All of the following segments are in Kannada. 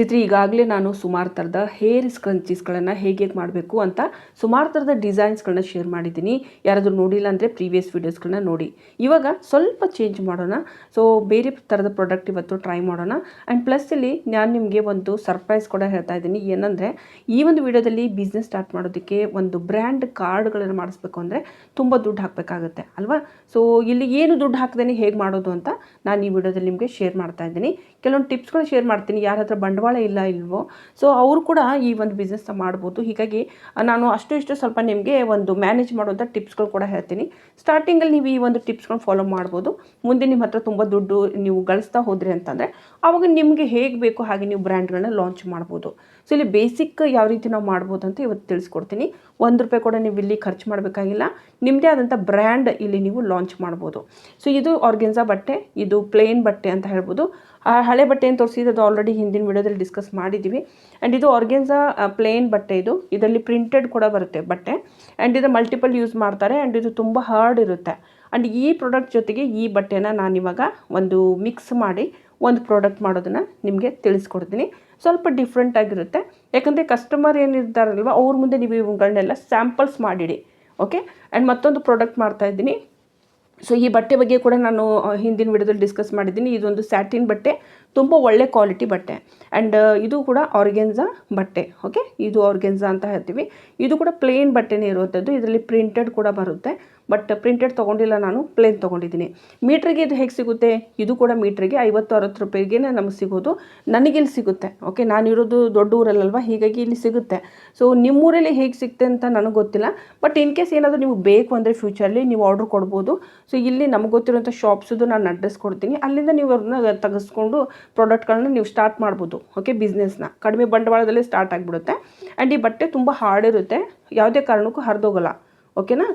ಚಿತ್ರಿ, ಈಗಾಗಲೇ ನಾನು ಸುಮಾರು ಥರದ ಹೇರ್ ಸ್ಕ್ರಂಚೀಸ್ಗಳನ್ನು ಹೇಗೆ ಮಾಡಬೇಕು ಅಂತ ಸುಮಾರು ಥರದ ಡಿಸೈನ್ಸ್ಗಳನ್ನ ಶೇರ್ ಮಾಡಿದ್ದೀನಿ. ಯಾರಾದರೂ ನೋಡಿಲ್ಲ ಅಂದರೆ ಪ್ರೀವಿಯಸ್ ವೀಡಿಯೋಸ್ಗಳನ್ನ ನೋಡಿ. ಇವಾಗ ಸ್ವಲ್ಪ ಚೇಂಜ್ ಮಾಡೋಣ. ಸೊ ಬೇರೆ ಥರದ ಪ್ರಾಡಕ್ಟ್ ಇವತ್ತು ಟ್ರೈ ಮಾಡೋಣ. ಆ್ಯಂಡ್ ಪ್ಲಸ್ ಇಲ್ಲಿ ನಾನು ನಿಮಗೆ ಒಂದು ಸರ್ಪ್ರೈಸ್ ಕೂಡ ಹೇಳ್ತಾ ಇದ್ದೀನಿ. ಏನಂದರೆ, ಈ ಒಂದು ವಿಡಿಯೋದಲ್ಲಿ ಬಿಸ್ನೆಸ್ ಸ್ಟಾರ್ಟ್ ಮಾಡೋದಕ್ಕೆ ಒಂದು ಬ್ರ್ಯಾಂಡ್ ಕಾರ್ಡ್ಗಳನ್ನು ಮಾಡಿಸ್ಬೇಕು ಅಂದರೆ ತುಂಬ ದುಡ್ಡು ಹಾಕಬೇಕಾಗುತ್ತೆ, ಅಲ್ವಾ? ಸೊ ಇಲ್ಲಿ ಏನು ದುಡ್ಡು ಹಾಕ್ದೇನೆ ಹೇಗೆ ಮಾಡೋದು ಅಂತ ನಾನು ಈ ವಿಡಿಯೋದಲ್ಲಿ ನಿಮಗೆ ಶೇರ್ ಮಾಡ್ತಾ ಇದ್ದೀನಿ. ಕೆಲವೊಂದು ಟಿಪ್ಸ್ಗಳು ಶೇರ್ ಮಾಡ್ತೀನಿ. ಯಾರ ಹತ್ರ ಬಂಡವಾಳ ಇಲ್ಲ, ಇಲ್ವೋ. ಸೊ ಅವರು ಕೂಡ ಈ ಒಂದು ಬಿಸ್ನೆಸ್ನ ಮಾಡ್ಬೋದು. ಹೀಗಾಗಿ ನಾನು ಅಷ್ಟು ಇಷ್ಟು ಸ್ವಲ್ಪ ನಿಮಗೆ ಒಂದು ಮ್ಯಾನೇಜ್ ಮಾಡುವಂಥ ಟಿಪ್ಸ್ಗಳು ಕೂಡ ಹೇಳ್ತೀನಿ. ಸ್ಟಾರ್ಟಿಂಗಲ್ಲಿ ನೀವು ಈ ಒಂದು ಟಿಪ್ಸ್ಗಳನ್ನ ಫಾಲೋ ಮಾಡ್ಬೋದು. ಮುಂದೆ ನಿಮ್ಮ ಹತ್ರ ತುಂಬ ದುಡ್ಡು ನೀವು ಗಳಿಸ್ತಾ ಹೋದ್ರಿ ಅಂತಂದರೆ, ಅವಾಗ ನಿಮಗೆ ಹೇಗೆ ಬೇಕು ಹಾಗೆ ನೀವು ಬ್ರ್ಯಾಂಡ್ಗಳನ್ನ ಲಾಂಚ್ ಮಾಡ್ಬೋದು. ಸೊ ಇಲ್ಲಿ ಬೇಸಿಕ್ ಯಾವ ರೀತಿ ನಾವು ಮಾಡ್ಬೋದು ಅಂತ ಇವತ್ತು ತಿಳಿಸ್ಕೊಡ್ತೀನಿ. ಒಂದು ರೂಪಾಯಿ ಕೂಡ ನೀವು ಇಲ್ಲಿ ಖರ್ಚು ಮಾಡಬೇಕಾಗಿಲ್ಲ. ನಿಮ್ಮದೇ ಆದಂಥ ಬ್ರ್ಯಾಂಡ್ ಇಲ್ಲಿ ನೀವು ಲಾಂಚ್ ಮಾಡ್ಬೋದು. ಸೊ ಇದು ಆರ್ಗೆನ್ಸಾ ಬಟ್ಟೆ, ಇದು ಪ್ಲೇನ್ ಬಟ್ಟೆ ಅಂತ ಹೇಳ್ಬೋದು. ಆ ಹಳೆ ಬಟ್ಟೆ ಏನು ತೋರಿಸಿದ್ದು ಅದು ಆಲ್ರೆಡಿ ಹಿಂದಿನ ವಿಡಿಯೋದಲ್ಲಿ ಡಿಸ್ಕಸ್ ಮಾಡಿದ್ದೀವಿ ಆ್ಯಂಡ್ ಇದು ಆರ್ಗೆನ್ಸಾ ಪ್ಲೇನ್ ಬಟ್ಟೆ ಇದು. ಇದರಲ್ಲಿ ಪ್ರಿಂಟೆಡ್ ಕೂಡ ಬರುತ್ತೆ ಬಟ್ಟೆ. ಆ್ಯಂಡ್ ಇದು ಮಲ್ಟಿಪಲ್ ಯೂಸ್ ಮಾಡ್ತಾರೆ. ಆ್ಯಂಡ್ ಇದು ತುಂಬ ಹಾರ್ಡ್ ಇರುತ್ತೆ. ಆ್ಯಂಡ್ ಈ ಪ್ರಾಡಕ್ಟ್ ಜೊತೆಗೆ ಈ ಬಟ್ಟೆನ ನಾನಿವಾಗ ಒಂದು ಮಿಕ್ಸ್ ಮಾಡಿ ಒಂದು ಪ್ರಾಡಕ್ಟ್ ಮಾಡೋದನ್ನು ನಿಮಗೆ ತಿಳಿಸ್ಕೊಡ್ತೀನಿ. ಸ್ವಲ್ಪ ಡಿಫ್ರೆಂಟ್ ಆಗಿರುತ್ತೆ. ಯಾಕಂದರೆ ಕಸ್ಟಮರ್ ಏನಿರ್ತಾರಲ್ವ ಅವ್ರ ಮುಂದೆ ನೀವು ಇವುಗಳನ್ನೆಲ್ಲ ಸ್ಯಾಂಪಲ್ಸ್ ಮಾಡಿಡಿ. ಓಕೆ ಆ್ಯಂಡ್ ಮತ್ತೊಂದು ಪ್ರಾಡಕ್ಟ್ ಮಾಡ್ತಾ ಇದ್ದೀನಿ. ಸೊ ಈ ಬಟ್ಟೆ ಬಗ್ಗೆ ಕೂಡ ನಾನು ಹಿಂದಿನ ವಿಡಿಯೋದಲ್ಲಿ ಡಿಸ್ಕಸ್ ಮಾಡಿದ್ದೀನಿ. ಇದೊಂದು ಸ್ಯಾಟಿನ್ ಬಟ್ಟೆ, ತುಂಬ ಒಳ್ಳೆ ಕ್ವಾಲಿಟಿ ಬಟ್ಟೆ. ಆ್ಯಂಡ್ ಇದು ಕೂಡ ಆರ್ಗೆನ್ಸಾ ಬಟ್ಟೆ ಓಕೆ ಇದು ಆರ್ಗೆನ್ಸಾ ಅಂತ ಹೇಳ್ತೀವಿ. ಇದು ಕೂಡ ಪ್ಲೇನ್ ಬಟ್ಟೆನೇ ಇರುವಂಥದ್ದು. ಇದರಲ್ಲಿ ಪ್ರಿಂಟೆಡ್ ಕೂಡ ಬರುತ್ತೆ. ಬಟ್ ಪ್ರಿಂಟೆಡ್ ತೊಗೊಂಡಿಲ್ಲ ನಾನು, ಪ್ಲೇನ್ ತೊಗೊಂಡಿದ್ದೀನಿ. ಮೀಟ್ರಿಗೆ ಇದು ಹೇಗೆ ಸಿಗುತ್ತೆ? ಇದು ಕೂಡ ಮೀಟ್ರಿಗೆ ಐವತ್ತು, ಅರವತ್ತು ರೂಪಾಯಿಗೆ ನಮಗೆ ಸಿಗೋದು. ನನಗಿಲ್ಲಿ ಸಿಗುತ್ತೆ, ಓಕೆ? ನಾನಿರೋದು ದೊಡ್ಡ ಊರಲ್ಲಲ್ವ? ಹೀಗಾಗಿ ಇಲ್ಲಿ ಸಿಗುತ್ತೆ. ಸೊ ನಿಮ್ಮೂರಲ್ಲಿ ಹೇಗೆ ಸಿಗುತ್ತೆ ಅಂತ ನನಗೆ ಗೊತ್ತಿಲ್ಲ. ಬಟ್ ಇನ್ ಕೇಸ್ ಏನಾದರೂ ನಿಮಗೆ ಬೇಕು ಅಂದರೆ ಫ್ಯೂಚರಲ್ಲಿ ನೀವು ಆರ್ಡ್ರ್ ಕೊಡ್ಬೋದು. ಸೊ ಇಲ್ಲಿ ನಮಗೆ ಗೊತ್ತಿರೋಂಥ ಶಾಪ್ಸದು ನಾನು ಅಡ್ರೆಸ್ ಕೊಡ್ತೀನಿ. ಅಲ್ಲಿಂದ ನೀವು ಅವ್ರನ್ನ ತೆಗೆಸ್ಕೊಂಡು ಪ್ರಾಡಕ್ಟ್ಗಳನ್ನ ನೀವು ಸ್ಟಾರ್ಟ್ ಮಾಡ್ಬೋದು, ಓಕೆ? ಬಿಸ್ನೆಸ್ನ. ಕಡಿಮೆ ಬಂಡವಾಳದಲ್ಲೇ ಸ್ಟಾರ್ಟ್ ಆಗಿಬಿಡುತ್ತೆ. ಆ್ಯಂಡ್ ಈ ಬಟ್ಟೆ ತುಂಬ ಹಾರ್ಡ್ ಇರುತ್ತೆ. ಯಾವುದೇ ಕಾರಣಕ್ಕೂ ಹರಿದೋಗಲ್ಲ, ಓಕೆನಾ?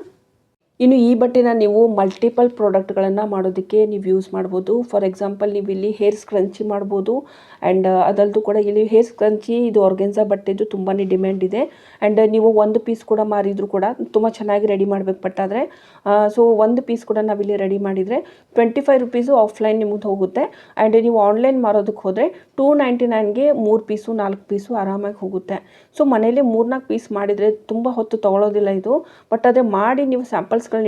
ಇನ್ನು ಈ ಬಟ್ಟೆನ ನೀವು ಮಲ್ಟಿಪಲ್ ಪ್ರಾಡಕ್ಟ್ಗಳನ್ನು ಮಾಡೋದಕ್ಕೆ ನೀವು ಯೂಸ್ ಮಾಡ್ಬೋದು. ಫಾರ್ ಎಕ್ಸಾಂಪಲ್ ನೀವು ಇಲ್ಲಿ ಹೇರ್ ಸ್ಕ್ರಂಚಿ ಮಾಡ್ಬೋದು. ಆ್ಯಂಡ್ ಅದಲ್ದು ಕೂಡ ಇಲ್ಲಿ ಹೇರ್ ಸ್ಕ್ರಂಚಿ ಇದು ಆರ್ಗೆನ್ಸಾ ಬಟ್ಟೆದು ತುಂಬಾ ಡಿಮ್ಯಾಂಡ್ ಇದೆ. ಆ್ಯಂಡ್ ನೀವು ಒಂದು ಪೀಸ್ ಕೂಡ ಮಾರಿದ್ರು ಕೂಡ ತುಂಬ ಚೆನ್ನಾಗಿ ರೆಡಿ ಮಾಡಬೇಕು ಆದರೆ ಸೊ ಒಂದು ಪೀಸ್ ಕೂಡ ನಾವಿಲ್ಲಿ ರೆಡಿ ಮಾಡಿದರೆ ಟ್ವೆಂಟಿ ಫೈವ್ ರುಪೀಸು ಆಫ್ಲೈನ್ ನಿಮ್ಮದು ಹೋಗುತ್ತೆ ಆ್ಯಂಡ್ ನೀವು ಆನ್ಲೈನ್ ಮಾರೋದಕ್ಕೆ ಹೋದರೆ ಟೂ ನೈಂಟಿ ನೈನ್ಗೆ ಮೂರು ಪೀಸು ನಾಲ್ಕು ಪೀಸು ಆರಾಮಾಗಿ ಹೋಗುತ್ತೆ. ಸೊ ಮನೇಲಿ ಮೂರ್ನಾಲ್ಕು ಪೀಸ್ ಮಾಡಿದರೆ ತುಂಬ ಹೊತ್ತು ತೊಗೊಳೋದಿಲ್ಲ ಇದು. ಬಟ್ ಅದೇ ಮಾಡಿ ನೀವು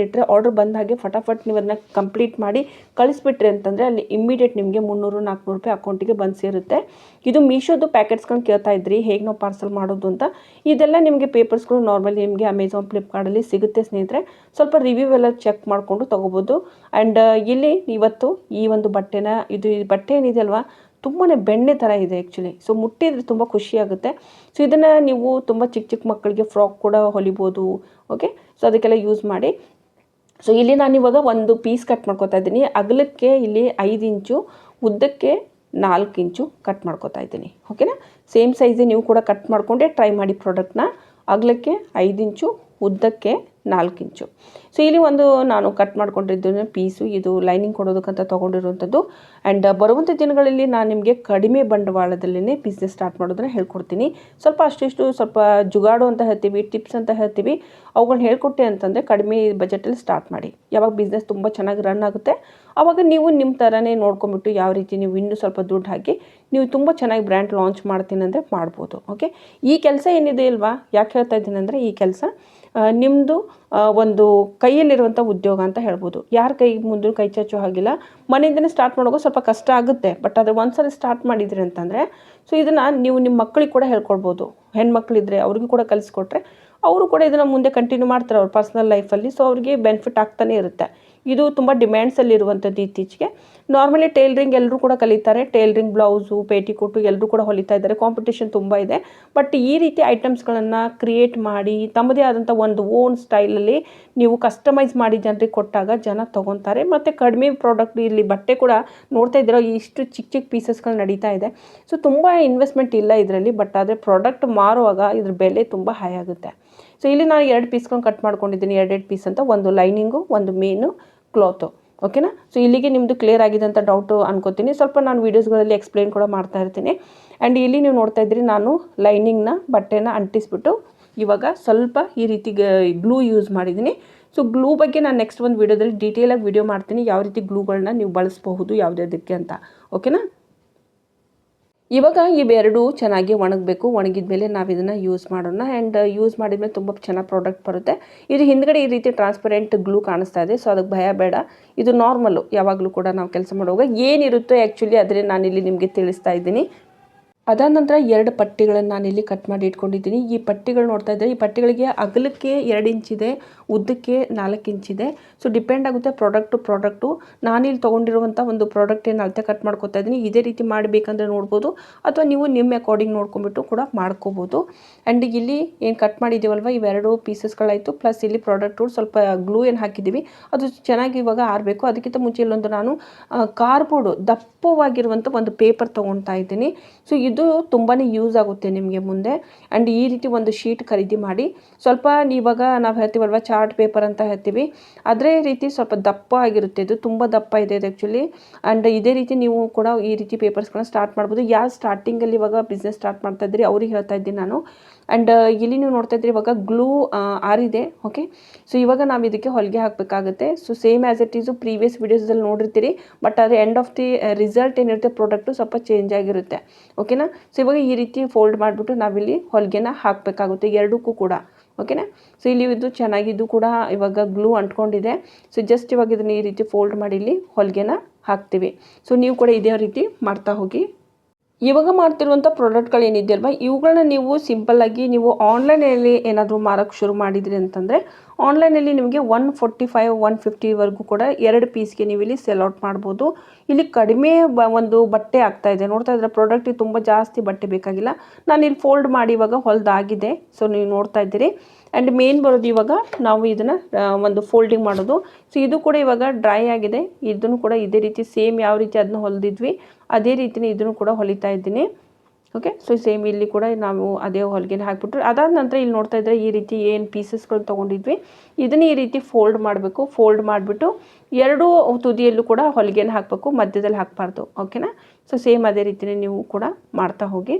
ಇಟ್ಟರೆ ಆರ್ಡರ್ ಬಂದ ಹಾಗೆ ಫಟಾಫಟ್ ನೀವು ಅದನ್ನ ಕಂಪ್ಲೀಟ್ ಮಾಡಿ ಕಳಿಸ್ಬಿಟ್ರಿ ಅಂತಂದರೆ ಅಲ್ಲಿ ಇಮ್ಮಿಡಿಯೇಟ್ ನಿಮಗೆ ಮುನ್ನೂರು ನಾಲ್ಕುನೂರು ರೂಪಾಯಿ ಅಕೌಂಟಿಗೆ ಬಂದು ಸೇರುತ್ತೆ. ಇದು ಮೀಶೋದು ಪ್ಯಾಕೆಟ್ಸ್ಗಳನ್ನ ಕೇಳ್ತಾ ಇದ್ರಿ, ಹೇಗೆ ನಾವು ಪಾರ್ಸಲ್ ಮಾಡೋದು ಅಂತ. ಇದೆಲ್ಲ ನಿಮಗೆ ಪೇಪರ್ಸ್ಗಳು ನಾರ್ಮಲಿ ನಿಮಗೆ ಅಮೆಝಾನ್ ಫ್ಲಿಪ್ಕಾರ್ಟಲ್ಲಿ ಸಿಗುತ್ತೆ ಸ್ನೇಹಿತರೆ. ಸ್ವಲ್ಪ ರಿವ್ಯೂ ಎಲ್ಲ ಚೆಕ್ ಮಾಡಿಕೊಂಡು ತೊಗೋಬೋದು. ಆ್ಯಂಡ್ ಇಲ್ಲಿ ಇವತ್ತು ಈ ಒಂದು ಬಟ್ಟೆನ, ಇದು ಈ ಬಟ್ಟೆ ಏನಿದೆ ಅಲ್ವಾ ತುಂಬಾ ಬೆಣ್ಣೆ ಥರ ಇದೆ ಆ್ಯಕ್ಚುಲಿ ಸೊ ಮುಟ್ಟಿದ್ರೆ ತುಂಬ ಖುಷಿಯಾಗುತ್ತೆ ಸೊ ಇದನ್ನು ನೀವು ತುಂಬ ಚಿಕ್ಕ ಚಿಕ್ಕ ಮಕ್ಕಳಿಗೆ ಫ್ರಾಕ್ ಕೂಡ ಹೊಲಿಬೋದು ಓಕೆ ಸೊ ಅದಕ್ಕೆಲ್ಲ ಯೂಸ್ ಮಾಡಿ. ಸೊ ಇಲ್ಲಿ ನಾನು ಇವಾಗ ಒಂದು ಪೀಸ್ ಕಟ್ ಮಾಡ್ಕೊತಾ ಇದ್ದೀನಿ. ಅಗಲಕ್ಕೆ ಇಲ್ಲಿ ಐದು ಇಂಚು, ಉದ್ದಕ್ಕೆ ನಾಲ್ಕು ಇಂಚು ಕಟ್ ಮಾಡ್ಕೊತಾ ಇದ್ದೀನಿ. ಓಕೆನಾ ಸೇಮ್ ಸೈಜೇ ನೀವು ಕೂಡ ಕಟ್ ಮಾಡಿಕೊಂಡೆ ಟ್ರೈ ಮಾಡಿ ಪ್ರಾಡಕ್ಟ್ನ ಅಗಲಕ್ಕೆ ಐದು ಇಂಚು, ಉದ್ದಕ್ಕೆ ನಾಲ್ಕು ಇಂಚು. ಸೊ ಇಲ್ಲಿ ಒಂದು ನಾನು ಕಟ್ ಮಾಡ್ಕೊಂಡಿದ್ದು ಪೀಸು ಇದು ಲೈನಿಂಗ್ ಕೊಡೋದಕ್ಕಂತ ತೊಗೊಂಡಿರುವಂಥದ್ದು. ಆ್ಯಂಡ್ ಬರುವಂಥ ದಿನಗಳಲ್ಲಿ ನಾನು ನಿಮಗೆ ಕಡಿಮೆ ಬಂಡವಾಳದಲ್ಲೇ ಬಿಸ್ನೆಸ್ ಸ್ಟಾರ್ಟ್ ಮಾಡೋದನ್ನ ಹೇಳ್ಕೊಡ್ತೀನಿ. ಸ್ವಲ್ಪ ಅಷ್ಟಿಷ್ಟು ಸ್ವಲ್ಪ ಜುಗಾಡು ಅಂತ ಹೇಳ್ತೀವಿ ಟಿಪ್ಸ್ ಅಂತ ಹೇಳ್ತೀವಿ. ಅವುಗಳನ್ನ ಹೇಳ್ಕೊಟ್ಟೆ ಅಂತಂದರೆ ಕಡಿಮೆ ಬಜೆಟಲ್ಲಿ ಸ್ಟಾರ್ಟ್ ಮಾಡಿ. ಯಾವಾಗ ಬಿಸ್ನೆಸ್ ತುಂಬ ಚೆನ್ನಾಗಿ ರನ್ ಆಗುತ್ತೆ ಆವಾಗ ನೀವು ನಿಮ್ಮ ಥರನೇ ನೋಡ್ಕೊಂಬಿಟ್ಟು ಯಾವ ರೀತಿ ನೀವು ಇನ್ನೂ ಸ್ವಲ್ಪ ದುಡ್ಡು ಹಾಕಿ, ನೀವು ತುಂಬ ಚೆನ್ನಾಗಿ ಬ್ರ್ಯಾಂಡ್ ಲಾಂಚ್ ಮಾಡ್ತೀನಿ ಅಂದರೆ ಮಾಡ್ಬೋದು ಓಕೆ ಈ ಕೆಲಸ ಏನಿದೆ ಅಲ್ವಾ? ಯಾಕೆ ಹೇಳ್ತಾ ಇದ್ದೀನಿ ಅಂದರೆ ಈ ಕೆಲಸ ನಿಮ್ಮದು ಒಂದು ಕೈಯಲ್ಲಿರುವಂಥ ಉದ್ಯೋಗ ಅಂತ ಹೇಳ್ಬೋದು. ಯಾರ ಕೈ ಮುಂದೆ ಕೈ ಚಾಚೋ ಹಾಗಿಲ್ಲ. ಮನೆಯಿಂದನೇ ಸ್ಟಾರ್ಟ್ ಮಾಡೋಕೆ ಸ್ವಲ್ಪ ಕಷ್ಟ ಆಗುತ್ತೆ. ಬಟ್ ಅದು ಒಂದ್ಸಲ ಸ್ಟಾರ್ಟ್ ಮಾಡಿದ್ರಿ ಅಂತಂದರೆ ಸೊ ಇದನ್ನು ನೀವು ನಿಮ್ಮ ಮಕ್ಕಳಿಗೆ ಕೂಡ ಹೇಳ್ಕೊಡ್ಬೋದು ಹೆಣ್ಮಕ್ಳಿದ್ರೆ ಅವ್ರಿಗೂ ಕೂಡ ಕಲಿಸ್ಕೊಟ್ರೆ, ಅವರು ಕೂಡ ಇದನ್ನು ಮುಂದೆ ಕಂಟಿನ್ಯೂ ಮಾಡ್ತಾರೆ ಅವ್ರ ಪರ್ಸ್ನಲ್ ಲೈಫಲ್ಲಿ ಸೊ ಅವ್ರಿಗೆ ಬೆನಿಫಿಟ್ ಆಗ್ತಾನೆ ಇರುತ್ತೆ. ಇದು ತುಂಬ ಡಿಮ್ಯಾಂಡ್ಸಲ್ಲಿ ಇರುವಂಥದ್ದು ಇತ್ತೀಚೆಗೆ. ನಾರ್ಮಲಿ ಟೈಲರಿಂಗ್ ಎಲ್ಲರೂ ಕೂಡ ಕಲಿತಾರೆ. ಟೈಲರಿಂಗ್ ಬ್ಲೌಸು ಪೇಟಿಕೋಟು ಎಲ್ಲರೂ ಕೂಡ ಹೊಲಿತಾ ಇದ್ದಾರೆ. ಕಾಂಪಿಟೇಷನ್ ತುಂಬ ಇದೆ. ಬಟ್ ಈ ರೀತಿ ಐಟಮ್ಸ್ಗಳನ್ನು ಕ್ರಿಯೇಟ್ ಮಾಡಿ, ತಮ್ಮದೇ ಆದಂಥ ಒಂದು ಓನ್ ಸ್ಟೈಲಲ್ಲಿ ನೀವು ಕಸ್ಟಮೈಸ್ ಮಾಡಿ ಜನರಿಗೆ ಕೊಟ್ಟಾಗ ಜನ ತೊಗೊತಾರೆ. ಮತ್ತು ಕಡಿಮೆ ಪ್ರಾಡಕ್ಟ್ ಇಲ್ಲಿ ಬಟ್ಟೆ ಕೂಡ ನೋಡ್ತಾ ಇದ್ದೀರೋ, ಇಷ್ಟು ಚಿಕ್ಕ ಚಿಕ್ಕ ಪೀಸಸ್ಗಳು ನಡೀತಾ ಇದೆ. ಸೊ ತುಂಬ ಇನ್ವೆಸ್ಟ್ಮೆಂಟ್ ಇಲ್ಲ ಇದರಲ್ಲಿ ಬಟ್ ಆದರೆ ಪ್ರಾಡಕ್ಟ್ ಮಾರುವಾಗ ಇದ್ರ ಬೆಲೆ ತುಂಬ ಹೈ ಆಗುತ್ತೆ. ಸೊ ಇಲ್ಲಿ ನಾನು ಎರಡು ಪೀಸ್ಕೊಂಡು ಕಟ್ ಮಾಡ್ಕೊಂಡಿದ್ದೀನಿ ಎರಡೆರಡು ಪೀಸ್ ಅಂತ. ಒಂದು ಲೈನಿಂಗು ಒಂದು ಮೇನು ಕ್ಲಾತು ಓಕೆನಾ ಸೊ ಇಲ್ಲಿಗೆ ನಿಮ್ಮದು ಕ್ಲಿಯರ್ ಆಗಿದೆ ಅಂತ ಡೌಟು ಅನ್ಕೋತೀನಿ. ಸ್ವಲ್ಪ ನಾನು ವೀಡಿಯೋಸ್ಗಳಲ್ಲಿ ಎಕ್ಸ್ಪ್ಲೇನ್ ಕೂಡ ಮಾಡ್ತಾ ಇರ್ತೀನಿ. ಆ್ಯಂಡ್ ಇಲ್ಲಿ ನೀವು ನೋಡ್ತಾ ಇದ್ರಿ ನಾನು ಲೈನಿಂಗ್ನ ಬಟ್ಟೆನ ಅಂಟಿಸ್ಬಿಟ್ಟು ಇವಾಗ ಸ್ವಲ್ಪ ಈ ರೀತಿ ಗ್ಲೂ ಯೂಸ್ ಮಾಡಿದ್ದೀನಿ. ಸೊ ಗ್ಲೂ ಬಗ್ಗೆ ನಾನು ನೆಕ್ಸ್ಟ್ ಒಂದು ವೀಡಿಯೋದಲ್ಲಿ ಡೀಟೇಲಾಗಿ ವೀಡಿಯೋ ಮಾಡ್ತೀನಿ. ಯಾವ ರೀತಿ ಗ್ಲೂಗಳನ್ನ ನೀವು ಬಳಸಬಹುದು, ಯಾವುದ್ಯಾವುದಕ್ಕೆ ಅಂತ. ಓಕೆನಾ ಇವಾಗ ಇವೆರಡು ಚೆನ್ನಾಗಿ ಒಣಗಬೇಕು. ಒಣಗಿದ ಮೇಲೆ ನಾವು ಇದನ್ನು ಯೂಸ್ ಮಾಡೋಣ. ಆ್ಯಂಡ್ ಯೂಸ್ ಮಾಡಿದ ಮೇಲೆ ತುಂಬ ಚೆನ್ನಾಗಿ ಪ್ರಾಡಕ್ಟ್ ಬರುತ್ತೆ. ಇದು ಹಿಂದ್ಗಡೆ ಈ ರೀತಿ ಟ್ರಾನ್ಸ್ಪರೆಂಟ್ ಗ್ಲೂ ಕಾಣಿಸ್ತಾ ಇದೆ. ಸೊ ಅದಕ್ಕೆ ಭಯ ಬೇಡ. ಇದು ನಾರ್ಮಲ್ಲು ಯಾವಾಗಲೂ ಕೂಡ ನಾವು ಕೆಲಸ ಮಾಡುವಾಗ ಏನಿರುತ್ತೋ ಆ್ಯಕ್ಚುಲಿ ಅದನ್ನೇ ನಾನಿಲ್ಲಿ ನಿಮಗೆ ತಿಳಿಸ್ತಾ ಇದ್ದೀನಿ. ಅದಾದ ನಂತರ ಎರಡು ಪಟ್ಟಿಗಳನ್ನು ಇಲ್ಲಿ ಕಟ್ ಮಾಡಿ ಇಟ್ಕೊಂಡಿದ್ದೀನಿ. ಈ ಪಟ್ಟಿಗಳು ನೋಡ್ತಾ ಇದ್ದರೆ ಈ ಪಟ್ಟಿಗಳಿಗೆ ಅಗಲಕ್ಕೆ ಎರಡು ಇಂಚಿದೆ ಉದ್ದಕ್ಕೆ ನಾಲ್ಕು ಇಂಚಿದೆ ಸೊ ಡಿಪೆಂಡ್ ಆಗುತ್ತೆ ಪ್ರಾಡಕ್ಟ್ ಪ್ರಾಡಕ್ಟು ನಾನಿಲ್ಲಿ ತೊಗೊಂಡಿರುವಂಥ ಒಂದು ಪ್ರಾಡಕ್ಟ್ ಏನು ಅಳತೆ ಕಟ್ ಮಾಡ್ಕೊತಾ ಇದ್ದೀನಿ. ಇದೇ ರೀತಿ ಮಾಡಬೇಕಂದ್ರೆ ನೋಡ್ಬೋದು. ಅಥವಾ ನೀವು ನಿಮ್ಮ ಅಕಾರ್ಡಿಂಗ್ ನೋಡ್ಕೊಂಬಿಟ್ಟು ಕೂಡ ಮಾಡ್ಕೋಬೋದು. ಆ್ಯಂಡ್ ಇಲ್ಲಿ ಏನು ಕಟ್ ಮಾಡಿದ್ದೀವಲ್ವ ಇವೆರಡು ಪೀಸಸ್ಗಳಾಯಿತು ಪ್ಲಸ್ ಇಲ್ಲಿ ಪ್ರಾಡಕ್ಟು ಸ್ವಲ್ಪ ಗ್ಲೂ ಏನು ಹಾಕಿದ್ದೀವಿ. ಅದು ಚೆನ್ನಾಗಿ ಇವಾಗ ಆರಬೇಕು. ಅದಕ್ಕಿಂತ ಮುಂಚೆ ಇಲ್ಲೊಂದು ನಾನು ಕಾರ್ಬೋರ್ಡು ದಪ್ಪವಾಗಿರುವಂಥ ಒಂದು ಪೇಪರ್ ತೊಗೊಳ್ತಾ ಇದ್ದೀನಿ. ಸೊ ಇದು ತುಂಬಾ ಯೂಸ್ ಆಗುತ್ತೆ ನಿಮಗೆ ಮುಂದೆ. ಆ್ಯಂಡ್ ಈ ರೀತಿ ಒಂದು ಶೀಟ್ ಖರೀದಿ ಮಾಡಿ, ಸ್ವಲ್ಪ ಇವಾಗ ನಾವು ಹೇಳ್ತೀವಲ್ವ ಚಾರ್ಟ್ ಪೇಪರ್ ಅಂತ ಹೇಳ್ತೀವಿ. ಅದೇ ರೀತಿ ಸ್ವಲ್ಪ ದಪ್ಪ ಆಗಿರುತ್ತೆ ಇದು, ತುಂಬ ದಪ್ಪ ಇದೆ ಇದು ಆ್ಯಕ್ಚುಲಿ ಆ್ಯಂಡ್ ಇದೇ ರೀತಿ ನೀವು ಕೂಡ ಈ ರೀತಿ ಪೇಪರ್ಸ್ಗಳನ್ನ ಸ್ಟಾರ್ಟ್ ಮಾಡ್ಬೋದು. ಯಾರು ಸ್ಟಾರ್ಟಿಂಗಲ್ಲಿ ಇವಾಗ ಬಿಸ್ನೆಸ್ ಸ್ಟಾರ್ಟ್ ಮಾಡ್ತಾ ಇದ್ರಿ ಅವ್ರಿಗೆ ಹೇಳ್ತಾ ಇದ್ದೀನಿ ನಾನು. ಆ್ಯಂಡ್ ಇಲ್ಲಿ ನೀವು ನೋಡ್ತಾ ಇದ್ರಿ ಇವಾಗ ಗ್ಲೂ ಆರಿದೆ ಓಕೆ ಸೊ ಇವಾಗ ನಾವು ಇದಕ್ಕೆ ಹೊಲಿಗೆ ಹಾಕಬೇಕಾಗುತ್ತೆ. So same as it is previous ವೀಡಿಯೋಸಲ್ಲಿ ನೋಡಿರ್ತೀರಿ ಬಟ್ ಅದು ಎಂಡ್ ಆಫ್ ದಿ ರಿಸಲ್ಟ್ ಏನಿರುತ್ತೆ ಪ್ರಾಡಕ್ಟು ಸ್ವಲ್ಪ ಚೇಂಜ್ ಆಗಿರುತ್ತೆ ಓಕೆನಾ ಸೊ ಇವಾಗ ಈ ರೀತಿ ಫೋಲ್ಡ್ ಮಾಡಿಬಿಟ್ಟು ನಾವಿಲ್ಲಿ ಹೊಲಿಗೆನ ಹಾಕಬೇಕಾಗುತ್ತೆ, ಎರಡಕ್ಕೂ ಕೂಡ ಓಕೆನಾ ಸೊ ಇಲ್ಲಿ ಇದು ಚೆನ್ನಾಗಿದ್ದು ಕೂಡ ಇವಾಗ ಗ್ಲೂ ಅಂಟ್ಕೊಂಡಿದೆ. ಸೊ ಜಸ್ಟ್ ಇವಾಗ ಇದನ್ನ ಈ ರೀತಿ ಫೋಲ್ಡ್ ಮಾಡಿ ಇಲ್ಲಿ ಹೊಲಿಗೆನ ಹಾಕ್ತೀವಿ. ಸೊ ನೀವು ಕೂಡ ಇದೇ ರೀತಿ ಮಾಡ್ತಾ ಹೋಗಿ ಇವಾಗ ಮಾಡ್ತಿರುವಂಥ ಪ್ರಾಡಕ್ಟ್ಗಳು ಏನಿದೆಯಲ್ವ ಇವುಗಳನ್ನ ನೀವು ಸಿಂಪಲ್ಲಾಗಿ ನೀವು ಆನ್ಲೈನಲ್ಲಿ ಏನಾದರೂ ಮಾರೋಕ್ಕೆ ಶುರು ಮಾಡಿದಿರಿ ಅಂತಂದರೆ ಆನ್ಲೈನಲ್ಲಿ ನಿಮಗೆ ಒನ್ ಫೋರ್ಟಿ ಫೈವ್ ಒನ್ ಫಿಫ್ಟಿವರೆಗೂ ಕೂಡ ಎರಡು ಪೀಸ್ಗೆ ನೀವು ಇಲ್ಲಿ ಸೆಲ್ ಔಟ್ ಮಾಡ್ಬೋದು. ಇಲ್ಲಿ ಕಡಿಮೆ ಒಂದು ಬಟ್ಟೆ ಆಗ್ತಾ ಇದೆ. ನೋಡ್ತಾ ಇದ್ರೆ ಪ್ರಾಡಕ್ಟಿಗೆ ತುಂಬ ಜಾಸ್ತಿ ಬಟ್ಟೆ ಬೇಕಾಗಿಲ್ಲ. ನಾನು ಇಲ್ಲಿ ಫೋಲ್ಡ್ ಮಾಡಿ ಇವಾಗ ಹೊಲ್ದಾಗಿದೆ. ಸೊ ನೀವು ನೋಡ್ತಾ ಇದ್ದೀರಿ. ಆ್ಯಂಡ್ ಮೇನ್ ಬರೋದು ಇವಾಗ ನಾವು ಇದನ್ನು ಒಂದು ಫೋಲ್ಡಿಂಗ್ ಮಾಡೋದು. ಸೊ ಇದು ಕೂಡ ಇವಾಗ ಡ್ರೈ ಆಗಿದೆ. ಇದನ್ನು ಕೂಡ ಇದೇ ರೀತಿ ಸೇಮ್ ಯಾವ ರೀತಿ ಅದನ್ನ ಹೊಲಿದಿದ್ವಿ, ಅದೇ ರೀತಿನೇ ಇದನ್ನು ಕೂಡ ಹೊಲಿತಾ ಇದ್ದೀನಿ. ಓಕೆ ಸೊ ಸೇಮ್ ಇಲ್ಲಿ ಕೂಡ ನಾವು ಅದೇ ಹೊಲಿಗೆನ ಹಾಕ್ಬಿಟ್ರು. ಅದಾದ ನಂತರ ಇಲ್ಲಿ ನೋಡ್ತಾ ಇದ್ದರೆ ಈ ರೀತಿ ಏನು ಪೀಸಸ್ಗಳು ತೊಗೊಂಡಿದ್ವಿ. ಇದನ್ನು ಈ ರೀತಿ ಫೋಲ್ಡ್ ಮಾಡಬೇಕು. ಫೋಲ್ಡ್ ಮಾಡಿಬಿಟ್ಟು ಎರಡೂ ತುದಿಯಲ್ಲೂ ಕೂಡ ಹೊಲಿಗೆನ ಹಾಕಬೇಕು. ಮಧ್ಯದಲ್ಲಿ ಹಾಕಬಾರ್ದು. ಓಕೆನಾ ಸೊ ಸೇಮ್ ಅದೇ ರೀತಿನೇ ನೀವು ಕೂಡ ಮಾಡ್ತಾ ಹೋಗಿ.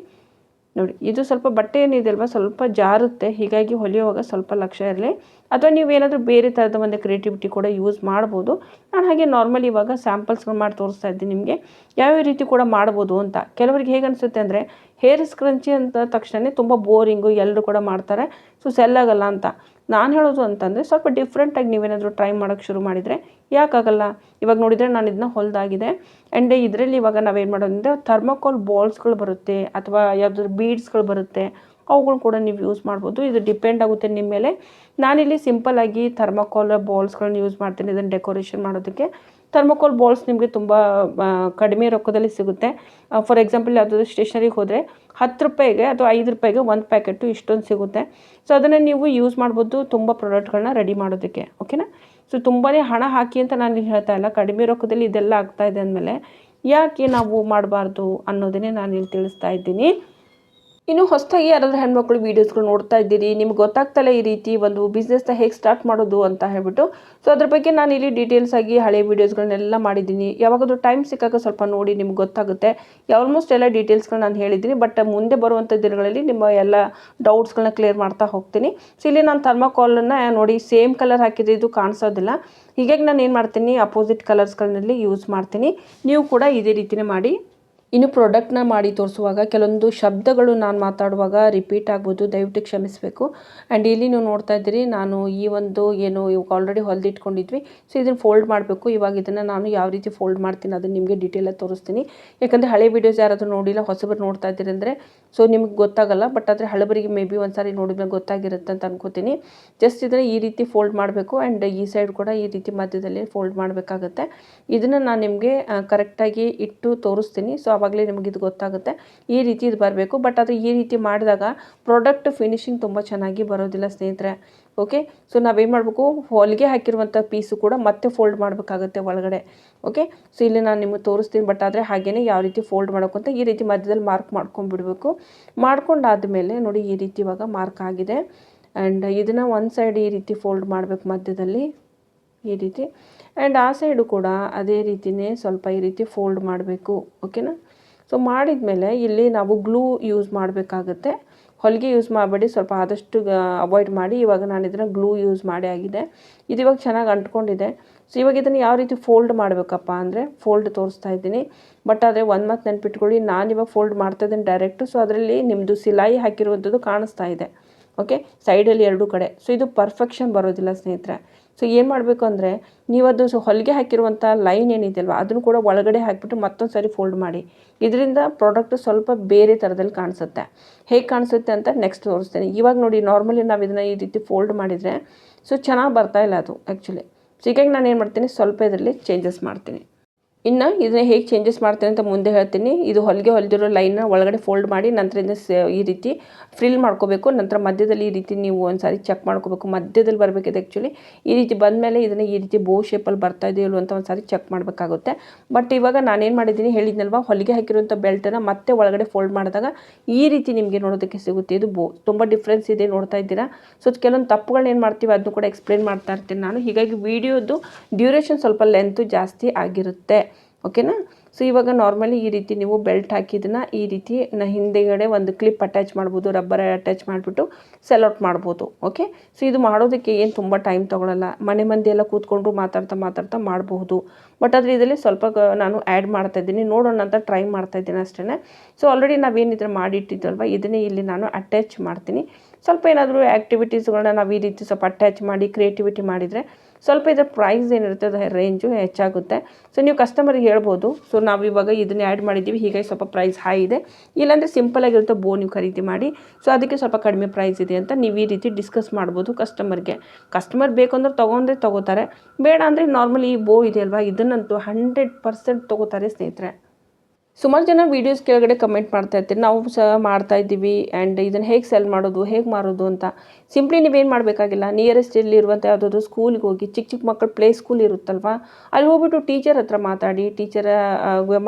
ನೋಡಿ, ಇದು ಸ್ವಲ್ಪ ಬಟ್ಟೆ ಏನಿದೆ ಅಲ್ವಾ? ಸ್ವಲ್ಪ ಜಾರುತ್ತೆ. ಹೀಗಾಗಿ ಹೊಲಿಯುವಾಗ ಸ್ವಲ್ಪ ಲಕ್ಷ್ಯ ಇರಲಿ. ಅಥವಾ ನೀವು ಏನಾದರೂ ಬೇರೆ ಥರದ ಒಂದು ಕ್ರಿಯೇಟಿವಿಟಿ ಕೂಡ ಯೂಸ್ ಮಾಡ್ಬೋದು. ನಾನು ಹಾಗೆ ನಾರ್ಮಲ್ ಇವಾಗ ಸ್ಯಾಂಪಲ್ಸ್ಗಳು ಮಾಡಿ ತೋರಿಸ್ತಾ ಇದ್ದೀನಿ ನಿಮಗೆ. ಯಾವ್ಯಾವ ರೀತಿ ಕೂಡ ಮಾಡ್ಬೋದು ಅಂತ. ಕೆಲವರಿಗೆ ಹೇಗೆ ಅನಿಸುತ್ತೆ ಅಂದರೆ ಹೇರ್ ಸ್ಕ್ರಂಚಿ ಅಂತ ತಕ್ಷಣ ತುಂಬ ಬೋರಿಂಗು ಎಲ್ಲರೂ ಕೂಡ ಮಾಡ್ತಾರೆ. ಸೊ ಸೆಲ್ ಆಗಲ್ಲ ಅಂತ. ನಾನು ಹೇಳೋದು ಅಂತಂದರೆ, ಸ್ವಲ್ಪ ಡಿಫ್ರೆಂಟಾಗಿ ನೀವೇನಾದರೂ ಟ್ರೈ ಮಾಡೋಕ್ಕೆ ಶುರು ಮಾಡಿದರೆ ಯಾಕಾಗಲ್ಲ? ಇವಾಗ ನೋಡಿದರೆ ನಾನು ಇದನ್ನ ಹೊಲ್ದಾಗಿದೆ. ಆ್ಯಂಡ್ ಇದರಲ್ಲಿ ಇವಾಗ ನಾವೇನು ಮಾಡೋದಂದರೆ ಥರ್ಮೋಕೋಲ್ ಬಾಲ್ಸ್ಗಳು ಬರುತ್ತೆ ಅಥವಾ ಯಾವುದಾದ್ರು ಬೀಡ್ಸ್ಗಳು ಬರುತ್ತೆ. ಅವುಗಳು ಕೂಡ ನೀವು ಯೂಸ್ ಮಾಡ್ಬೋದು. ಇದು ಡಿಪೆಂಡ್ ಆಗುತ್ತೆ ನಿಮ್ಮ ಮೇಲೆ. ನಾನಿಲ್ಲಿ ಸಿಂಪಲ್ಲಾಗಿ ಥರ್ಮೋಕೋಲ್ ಬಾಲ್ಸ್ಗಳನ್ನ ಯೂಸ್ ಮಾಡ್ತೀನಿ, ಇದನ್ನು ಡೆಕೋರೇಷನ್ ಮಾಡೋದಕ್ಕೆ. ಥರ್ಮೋಕೋಲ್ ಬಾಲ್ಸ್ ನಿಮಗೆ ತುಂಬ ಕಡಿಮೆ ರೊಕ್ಕದಲ್ಲಿ ಸಿಗುತ್ತೆ. ಫಾರ್ ಎಕ್ಸಾಂಪಲ್ ಯಾವುದಾದ್ರು ಸ್ಟೇಷನರಿಗೆ ಹೋದರೆ ಹತ್ತು ರೂಪಾಯಿಗೆ ಅಥವಾ ಐದು ರೂಪಾಯಿಗೆ ಒಂದು ಪ್ಯಾಕೆಟು ಇಷ್ಟೊಂದು ಸಿಗುತ್ತೆ. ಸೊ ಅದನ್ನು ನೀವು ಯೂಸ್ ಮಾಡ್ಬೋದು ತುಂಬ ಪ್ರಾಡಕ್ಟ್ಗಳನ್ನ ರೆಡಿ ಮಾಡೋದಕ್ಕೆ. ಓಕೆನಾ ಸೊ ತುಂಬಾ ಹಣ ಹಾಕಿ ಅಂತ ನಾನು ಹೇಳ್ತಾ ಇಲ್ಲ. ಕಡಿಮೆ ರೊಕ್ಕದಲ್ಲಿ ಇದೆಲ್ಲ ಆಗ್ತಾ ಇದೆ ಅಂದಮೇಲೆ ಯಾಕೆ ನಾವು ಮಾಡಬಾರ್ದು ಅನ್ನೋದನ್ನೇ ನಾನು ಇಲ್ಲಿ ತಿಳಿಸ್ತಾ ಇದ್ದೀನಿ. ಇನ್ನು ಹೊಸದಾಗಿ ಯಾರಾದರೂ ಹೆಣ್ಮಕ್ಳು ವೀಡಿಯೋಸ್ಗಳು ನೋಡ್ತಾ ಇದ್ದೀರಿ, ನಿಮ್ಗೆ ಗೊತ್ತಾಗ್ತಲ್ಲ ಈ ರೀತಿ ಒಂದು ಬಿಸ್ನೆಸ್ನ ಹೇಗೆ ಸ್ಟಾರ್ಟ್ ಮಾಡೋದು ಅಂತ ಹೇಳ್ಬಿಟ್ಟು. ಸೊ ಅದ್ರ ಬಗ್ಗೆ ನಾನು ಇಲ್ಲಿ ಡೀಟೇಲ್ಸ್ ಆಗಿ ಹಳೆ ವೀಡಿಯೋಸ್ಗಳನ್ನೆಲ್ಲ ಮಾಡಿದ್ದೀನಿ. ಯಾವಾಗಾದ್ರೂ ಟೈಮ್ ಸಿಕ್ಕಾಗ ಸ್ವಲ್ಪ ನೋಡಿ ನಿಮ್ಗೆ ಗೊತ್ತಾಗುತ್ತೆ. ಆಲ್ಮೋಸ್ಟ್ ಎಲ್ಲ ಡೀಟೇಲ್ಸ್ಗಳು ನಾನು ಹೇಳಿದ್ದೀನಿ. ಬಟ್ ಮುಂದೆ ಬರುವಂಥ ದಿನಗಳಲ್ಲಿ ನಿಮ್ಮ ಎಲ್ಲ ಡೌಟ್ಸ್ಗಳನ್ನ ಕ್ಲಿಯರ್ ಮಾಡ್ತಾ ಹೋಗ್ತೀನಿ. ಸೊ ಇಲ್ಲಿ ನಾನು ಥರ್ಮಾಕಾಲನ್ನು ನೋಡಿ ಸೇಮ್ ಕಲರ್ ಹಾಕಿದ್ರೆ ಇದು ಕಾಣಿಸೋದಿಲ್ಲ. ಹೀಗಾಗಿ ನಾನು ಏನು ಮಾಡ್ತೀನಿ ಅಪೋಸಿಟ್ ಕಲರ್ಸ್ಗಳಲ್ಲಿ ಯೂಸ್ ಮಾಡ್ತೀನಿ. ನೀವು ಕೂಡ ಇದೇ ರೀತಿಯೇ ಮಾಡಿ. ಇನ್ನು ಪ್ರಾಡಕ್ಟ್ನ ಮಾಡಿ ತೋರಿಸುವಾಗ ಕೆಲವೊಂದು ಶಬ್ದಗಳು ನಾನು ಮಾತಾಡುವಾಗ ರಿಪೀಟ್ ಆಗ್ಬೋದು. ದಯವಿಟ್ಟು ಕ್ಷಮಿಸಬೇಕು. ಆ್ಯಂಡ್ ಇಲ್ಲಿ ನೀವು ನೋಡ್ತಾ ಇದ್ದೀರಿ, ನಾನು ಈ ಒಂದು ಏನು ಇವಾಗ ಆಲ್ರೆಡಿ ಹೊಲ್ದಿಟ್ಕೊಂಡಿದ್ವಿ. ಸೊ ಇದನ್ನು ಫೋಲ್ಡ್ ಮಾಡಬೇಕು. ಇವಾಗ ಇದನ್ನು ನಾನು ಯಾವ ರೀತಿ ಫೋಲ್ಡ್ ಮಾಡ್ತೀನಿ ಅದನ್ನು ನಿಮಗೆ ಡೀಟೇಲಾಗಿ ತೋರಿಸ್ತೀನಿ. ಯಾಕಂದರೆ ಹಳೆ ವೀಡಿಯೋಸ್ ಯಾರಾದರೂ ನೋಡಿಲ್ಲ, ಹೊಸಬರು ನೋಡ್ತಾ ಇದ್ದೀರಿ ಅಂದರೆ ಸೊ ನಿಮ್ಗೆ ಗೊತ್ತಾಗಲ್ಲ. ಬಟ್ ಆದರೆ ಹಳಬರಿಗೆ ಮೇ ಬಿ ಒಂದು ಸಾರಿ ನೋಡಿದ್ಮೇಲೆ ಗೊತ್ತಾಗಿರುತ್ತೆ ಅಂತ ಅನ್ಕೋತೀನಿ. ಜಸ್ಟ್ ಇದನ್ನು ಈ ರೀತಿ ಫೋಲ್ಡ್ ಮಾಡಬೇಕು. ಆ್ಯಂಡ್ ಈ ಸೈಡ್ ಕೂಡ ಈ ರೀತಿ ಮಧ್ಯದಲ್ಲಿ ಫೋಲ್ಡ್ ಮಾಡಬೇಕಾಗತ್ತೆ. ಇದನ್ನು ನಾನು ನಿಮಗೆ ಕರೆಕ್ಟಾಗಿ ಇಟ್ಟು ತೋರಿಸ್ತೀನಿ. ಸೊ ಆವಾಗಲೇ ನಿಮಗೆ ಇದು ಗೊತ್ತಾಗುತ್ತೆ. ಈ ರೀತಿ ಇದು ಬರಬೇಕು. ಬಟ್ ಅದು ಈ ರೀತಿ ಮಾಡಿದಾಗ ಪ್ರಾಡಕ್ಟ್ ಫಿನಿಶಿಂಗ್ ತುಂಬ ಚೆನ್ನಾಗಿ ಬರೋದಿಲ್ಲ ಸ್ನೇಹಿತರೆ. ಓಕೆ ಸೊ ನಾವೇನು ಮಾಡಬೇಕು? ಹೊಲಿಗೆ ಹಾಕಿರುವಂಥ ಪೀಸು ಕೂಡ ಮತ್ತೆ ಫೋಲ್ಡ್ ಮಾಡಬೇಕಾಗುತ್ತೆ ಒಳಗಡೆ. ಓಕೆ ಸೊ ಇಲ್ಲಿ ನಾನು ನಿಮಗೆ ತೋರಿಸ್ತೀನಿ. ಬಟ್ ಆದರೆ ಹಾಗೆಯೇ ಯಾವ ರೀತಿ ಫೋಲ್ಡ್ ಮಾಡೋಕ್ಕಂತ ಈ ರೀತಿ ಮಧ್ಯದಲ್ಲಿ ಮಾರ್ಕ್ ಮಾಡ್ಕೊಂಡ್ಬಿಡ್ಬೇಕು. ಮಾಡ್ಕೊಂಡಾದಮೇಲೆ ನೋಡಿ ಈ ರೀತಿ ಇವಾಗ ಮಾರ್ಕ್ ಆಗಿದೆ. ಆ್ಯಂಡ್ ಇದನ್ನು ಒಂದು ಸೈಡ್ ಈ ರೀತಿ ಫೋಲ್ಡ್ ಮಾಡಬೇಕು ಮಧ್ಯದಲ್ಲಿ. ಈ ರೀತಿ. ಆ್ಯಂಡ್ ಆ ಸೈಡು ಕೂಡ ಅದೇ ರೀತಿಯೇ ಸ್ವಲ್ಪ ಈ ರೀತಿ ಫೋಲ್ಡ್ ಮಾಡಬೇಕು. ಓಕೆನಾ ಸೊ ಮಾಡಿದ ಮೇಲೆ ಇಲ್ಲಿ ನಾವು ಗ್ಲೂ ಯೂಸ್ ಮಾಡಬೇಕಾಗತ್ತೆ. ಹೊಲಿಗೆ ಯೂಸ್ ಮಾಡಬೇಡಿ, ಸ್ವಲ್ಪ ಆದಷ್ಟು ಅವಾಯ್ಡ್ ಮಾಡಿ. ಇವಾಗ ನಾನು ಇದನ್ನು ಗ್ಲೂ ಯೂಸ್ ಮಾಡಿ ಆಗಿದೆ. ಇದು ಇವಾಗ ಚೆನ್ನಾಗಿ ಅಂಟ್ಕೊಂಡಿದೆ. ಸೊ ಇವಾಗ ಇದನ್ನು ಯಾವ ರೀತಿ ಫೋಲ್ಡ್ ಮಾಡಬೇಕಪ್ಪ ಅಂದರೆ ಫೋಲ್ಡ್ ತೋರಿಸ್ತಾ ಇದ್ದೀನಿ. ಬಟ್ ಆದರೆ ಒಂದು ಮತ್ತು ನೆನ್ಪಿಟ್ಕೊಳ್ಳಿ, ನಾನು ಇವಾಗ ಫೋಲ್ಡ್ ಮಾಡ್ತಾ ಇದ್ದೀನಿ ಡೈರೆಕ್ಟು ಸೊ ಅದರಲ್ಲಿ ನಿಮ್ಮದು ಸಿಲಾಯಿ ಹಾಕಿರುವಂಥದ್ದು ಕಾಣಿಸ್ತಾ ಇದೆ. ಓಕೆ ಸೈಡಲ್ಲಿ ಎರಡು ಕಡೆ. ಸೊ ಇದು ಪರ್ಫೆಕ್ಷನ್ ಬರೋದಿಲ್ಲ ಸ್ನೇಹಿತರೆ. ಸೊ ಏನು ಮಾಡಬೇಕು ಅಂದರೆ, ನೀವು ಅದು ಸೊ ಹೊಲಿಗೆ ಹಾಕಿರುವಂಥ ಲೈನ್ ಏನಿದೆಯಲ್ವ, ಅದನ್ನು ಕೂಡ ಒಳಗಡೆ ಹಾಕಿಬಿಟ್ಟು ಮತ್ತೊಂದು ಸಾರಿ ಫೋಲ್ಡ್ ಮಾಡಿ. ಇದರಿಂದ ಪ್ರಾಡಕ್ಟ್ ಸ್ವಲ್ಪ ಬೇರೆ ಥರದಲ್ಲಿ ಕಾಣಿಸುತ್ತೆ. ಹೇಗೆ ಕಾಣಿಸುತ್ತೆ ಅಂತ ನೆಕ್ಸ್ಟ್ ತೋರಿಸ್ತೇನೆ. ಇವಾಗ ನೋಡಿ ನಾರ್ಮಲಿ ನಾವು ಇದನ್ನು ಈ ರೀತಿ ಫೋಲ್ಡ್ ಮಾಡಿದರೆ ಸೊ ಚೆನ್ನಾಗಿ ಬರ್ತಾ ಇಲ್ಲ ಅದು ಆ್ಯಕ್ಚುಲಿ ಸೊ ಹೀಗಾಗಿ ನಾನು ಏನು ಮಾಡ್ತೀನಿ, ಸ್ವಲ್ಪ ಇದರಲ್ಲಿ ಚೇಂಜಸ್ ಮಾಡ್ತೀನಿ. ಇನ್ನು ಇದನ್ನ ಹೇಗೆ ಚೇಂಜಸ್ ಮಾಡ್ತೀನಿ ಅಂತ ಮುಂದೆ ಹೇಳ್ತೀನಿ. ಇದು ಹೊಲಿಗೆ ಹೊಲಿದಿರೋ ಲೈನ್ನ ಒಳಗಡೆ ಫೋಲ್ಡ್ ಮಾಡಿ ನಂತರದಿಂದ ಈ ರೀತಿ ಫ್ರಿಲ್ ಮಾಡ್ಕೋಬೇಕು. ನಂತರ ಮಧ್ಯದಲ್ಲಿ ಈ ರೀತಿ ನೀವು ಒಂದು ಸಾರಿ ಚೆಕ್ ಮಾಡ್ಕೋಬೇಕು. ಮಧ್ಯದಲ್ಲಿ ಬರಬೇಕಿದೆ ಆ್ಯಕ್ಚುಲಿ ಈ ರೀತಿ ಬಂದಮೇಲೆ ಇದನ್ನು ಈ ರೀತಿ ಬೋ ಶೇಪಲ್ಲಿ ಬರ್ತಾ ಇದೆಯೋ ಅಂತ ಒಂದು ಸಾರಿ ಚೆಕ್ ಮಾಡಬೇಕಾಗುತ್ತೆ. ಬಟ್ ಇವಾಗ ನಾನೇನು ಮಾಡಿದ್ದೀನಿ ಹೇಳಿದ್ನಲ್ವ? ಹೊಲಿಗೆ ಹಾಕಿರುವಂಥ ಬೆಲ್ಟನ್ನು ಮತ್ತೆ ಒಳಗಡೆ ಫೋಲ್ಡ್ ಮಾಡಿದಾಗ ಈ ರೀತಿ ನಿಮಗೆ ನೋಡೋದಕ್ಕೆ ಸಿಗುತ್ತೆ. ಇದು ಬೋ ತುಂಬ ಡಿಫ್ರೆನ್ಸ್ ಇದೆ ನೋಡ್ತಾ ಇದ್ದೀರಾ? ಸೊ ಕೆಲವೊಂದು ತಪ್ಪುಗಳನ್ನ ಏನು ಮಾಡ್ತೀವಿ ಅದನ್ನು ಕೂಡ ಎಕ್ಸ್ಪ್ಲೇನ್ ಮಾಡ್ತಾ ಇರ್ತೀನಿ ನಾನು. ಹೀಗಾಗಿ ವಿಡಿಯೋದು ಡ್ಯೂರೇಷನ್ ಸ್ವಲ್ಪ ಲೆಂತು ಜಾಸ್ತಿ ಆಗಿರುತ್ತೆ. ಓಕೆನಾ? ಸೊ ಇವಾಗ ನಾರ್ಮಲಿ ಈ ರೀತಿ ನೀವು ಬೆಲ್ಟ್ ಹಾಕಿದ್ದನ್ನ ಈ ರೀತಿ ನ ಹಿಂದೆಗಡೆ ಒಂದು ಕ್ಲಿಪ್ ಅಟ್ಯಾಚ್ ಮಾಡ್ಬೋದು ರಬ್ಬರ್ ಅಟ್ಯಾಚ್ ಮಾಡಿಬಿಟ್ಟು ಸೆಲ್ ಔಟ್ ಮಾಡ್ಬೋದು ಓಕೆ ಸೊ ಇದು ಮಾಡೋದಕ್ಕೆ ಏನು ತುಂಬ ಟೈಮ್ ತೊಗೊಳಲ್ಲ. ಮನೆ ಮಂದಿಯೆಲ್ಲ ಕೂತ್ಕೊಂಡು ಮಾತಾಡ್ತಾ ಮಾತಾಡ್ತಾ ಮಾಡಬಹುದು. ಬಟ್ ಆದರೆ ಇದರಲ್ಲಿ ಸ್ವಲ್ಪ ನಾನು ಆ್ಯಡ್ ಮಾಡ್ತಾ ಇದ್ದೀನಿ. ನೋಡೋಣ ಅಂತ ಟ್ರೈ ಮಾಡ್ತಾ ಇದ್ದೀನಿ ಅಷ್ಟೇ ಸೊ ಆಲ್ರೆಡಿ ನಾವೇನಿದ್ರೆ ಮಾಡಿಟ್ಟಿದ್ದಲ್ವ ಇದನ್ನೇ ಇಲ್ಲಿ ನಾನು ಅಟ್ಯಾಚ್ ಮಾಡ್ತೀನಿ. ಸ್ವಲ್ಪ ಏನಾದರೂ ಆ್ಯಕ್ಟಿವಿಟೀಸ್ಗಳನ್ನ ನಾವು ಈ ರೀತಿ ಸ್ವಲ್ಪ ಅಟ್ಯಾಚ್ ಮಾಡಿ ಕ್ರಿಯೇಟಿವಿಟಿ ಮಾಡಿದರೆ ಸ್ವಲ್ಪ ಇದರ ಪ್ರೈಸ್ ಏನಿರುತ್ತೆ ಅದು ರೇಂಜು ಹೆಚ್ಚಾಗುತ್ತೆ. ಸೊ ನೀವು ಕಸ್ಟಮರಿಗೆ ಹೇಳ್ಬೋದು. ಸೊ ನಾವು ಇವಾಗ ಇದನ್ನ ಆ್ಯಡ್ ಮಾಡಿದ್ದೀವಿ. ಹೀಗಾಗಿ ಸ್ವಲ್ಪ ಪ್ರೈಸ್ ಹೈ ಇದೆ. ಇಲ್ಲಾಂದರೆ ಸಿಂಪಲ್ ಆಗಿರುತ್ತೆ ಬೋ ನೀವು ಖರೀದಿ ಮಾಡಿ. ಸೊ ಅದಕ್ಕೆ ಸ್ವಲ್ಪ ಕಡಿಮೆ ಪ್ರೈಸ್ ಇದೆ ಅಂತ ನೀವು ಈ ರೀತಿ ಡಿಸ್ಕಸ್ ಮಾಡ್ಬೋದು ಕಸ್ಟಮರ್ಗೆ ಕಸ್ಟಮರ್ ಬೇಕು ಅಂದರೆ ತೊಗೊಂಡ್ರೆ ತೊಗೋತಾರೆ. ಬೇಡ ಅಂದರೆ ನಾರ್ಮಲಿ ಈ ಬೋ ಇದೆಯಲ್ವಾ ಇದನ್ನಂತೂ ಹಂಡ್ರೆಡ್ ಪರ್ಸೆಂಟ್ ತೊಗೋತಾರೆ ಸ್ನೇಹಿತರೆ. ಸುಮಾರು ಜನ ವೀಡಿಯೋಸ್ ಕೆಳಗಡೆ ಕಮೆಂಟ್ ಮಾಡ್ತಾ ಇರ್ತೀರಿ. ನಾವು ಸಹ ಮಾಡ್ತಾ ಇದ್ದೀವಿ ಆ್ಯಂಡ್ ಇದನ್ನು ಹೇಗೆ ಸೆಲ್ ಮಾಡೋದು, ಹೇಗೆ ಮಾರೋದು ಅಂತ. ಸಿಂಪ್ಲಿ ನೀವೇನು ಮಾಡಬೇಕಾಗಿಲ್ಲ. ನಿಯರೆಸ್ಟ್ ಇರುವಂಥ ಯಾವುದಾದ್ರು ಸ್ಕೂಲ್ಗೆ ಹೋಗಿ, ಚಿಕ್ಕ ಚಿಕ್ಕ ಮಕ್ಕಳು ಪ್ಲೇ ಸ್ಕೂಲ್ ಇರುತ್ತಲ್ವಾ? ಅಲ್ಲಿ ಹೋಗ್ಬಿಟ್ಟು ಟೀಚರ್ ಹತ್ರ ಮಾತಾಡಿ ಟೀಚರ್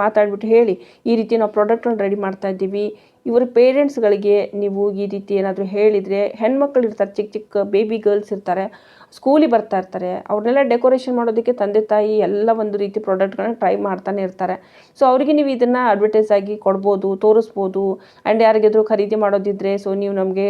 ಮಾತಾಡಿಬಿಟ್ಟು ಹೇಳಿ, ಈ ರೀತಿ ನಾವು ಪ್ರಾಡಕ್ಟನ್ನು ರೆಡಿ ಮಾಡ್ತಾ ಇದ್ದೀವಿ. ಇವರ ಪೇರೆಂಟ್ಸ್ಗಳಿಗೆ ನೀವು ಈ ರೀತಿ ಏನಾದರೂ ಹೇಳಿದರೆ, ಹೆಣ್ಮಕ್ಳು ಇರ್ತಾರೆ, ಚಿಕ್ಕ ಚಿಕ್ಕ ಬೇಬಿ ಗರ್ಲ್ಸ್ ಇರ್ತಾರೆ ಸ್ಕೂಲಿಗೆ ಬರ್ತಾ ಇರ್ತಾರೆ. ಅವ್ರನ್ನೆಲ್ಲ ಡೆಕೋರೇಷನ್ ಮಾಡೋದಕ್ಕೆ ತಂದೆ ತಾಯಿ ಎಲ್ಲ ಒಂದು ರೀತಿ ಪ್ರಾಡಕ್ಟ್ಗಳನ್ನ ಟ್ರೈ ಮಾಡ್ತಾನೆ ಇರ್ತಾರೆ. ಸೊ ಅವರಿಗೆ ನೀವು ಇದನ್ನು ಅಡ್ವರ್ಟೈಸ್ ಆಗಿ ಕೊಡ್ಬೋದು, ತೋರಿಸ್ಬೋದು. ಆ್ಯಂಡ್ ಯಾರಿಗಾದ್ರೂ ಖರೀದಿ ಮಾಡೋದಿದ್ರೆ ಸೊ ನೀವು ನಮಗೆ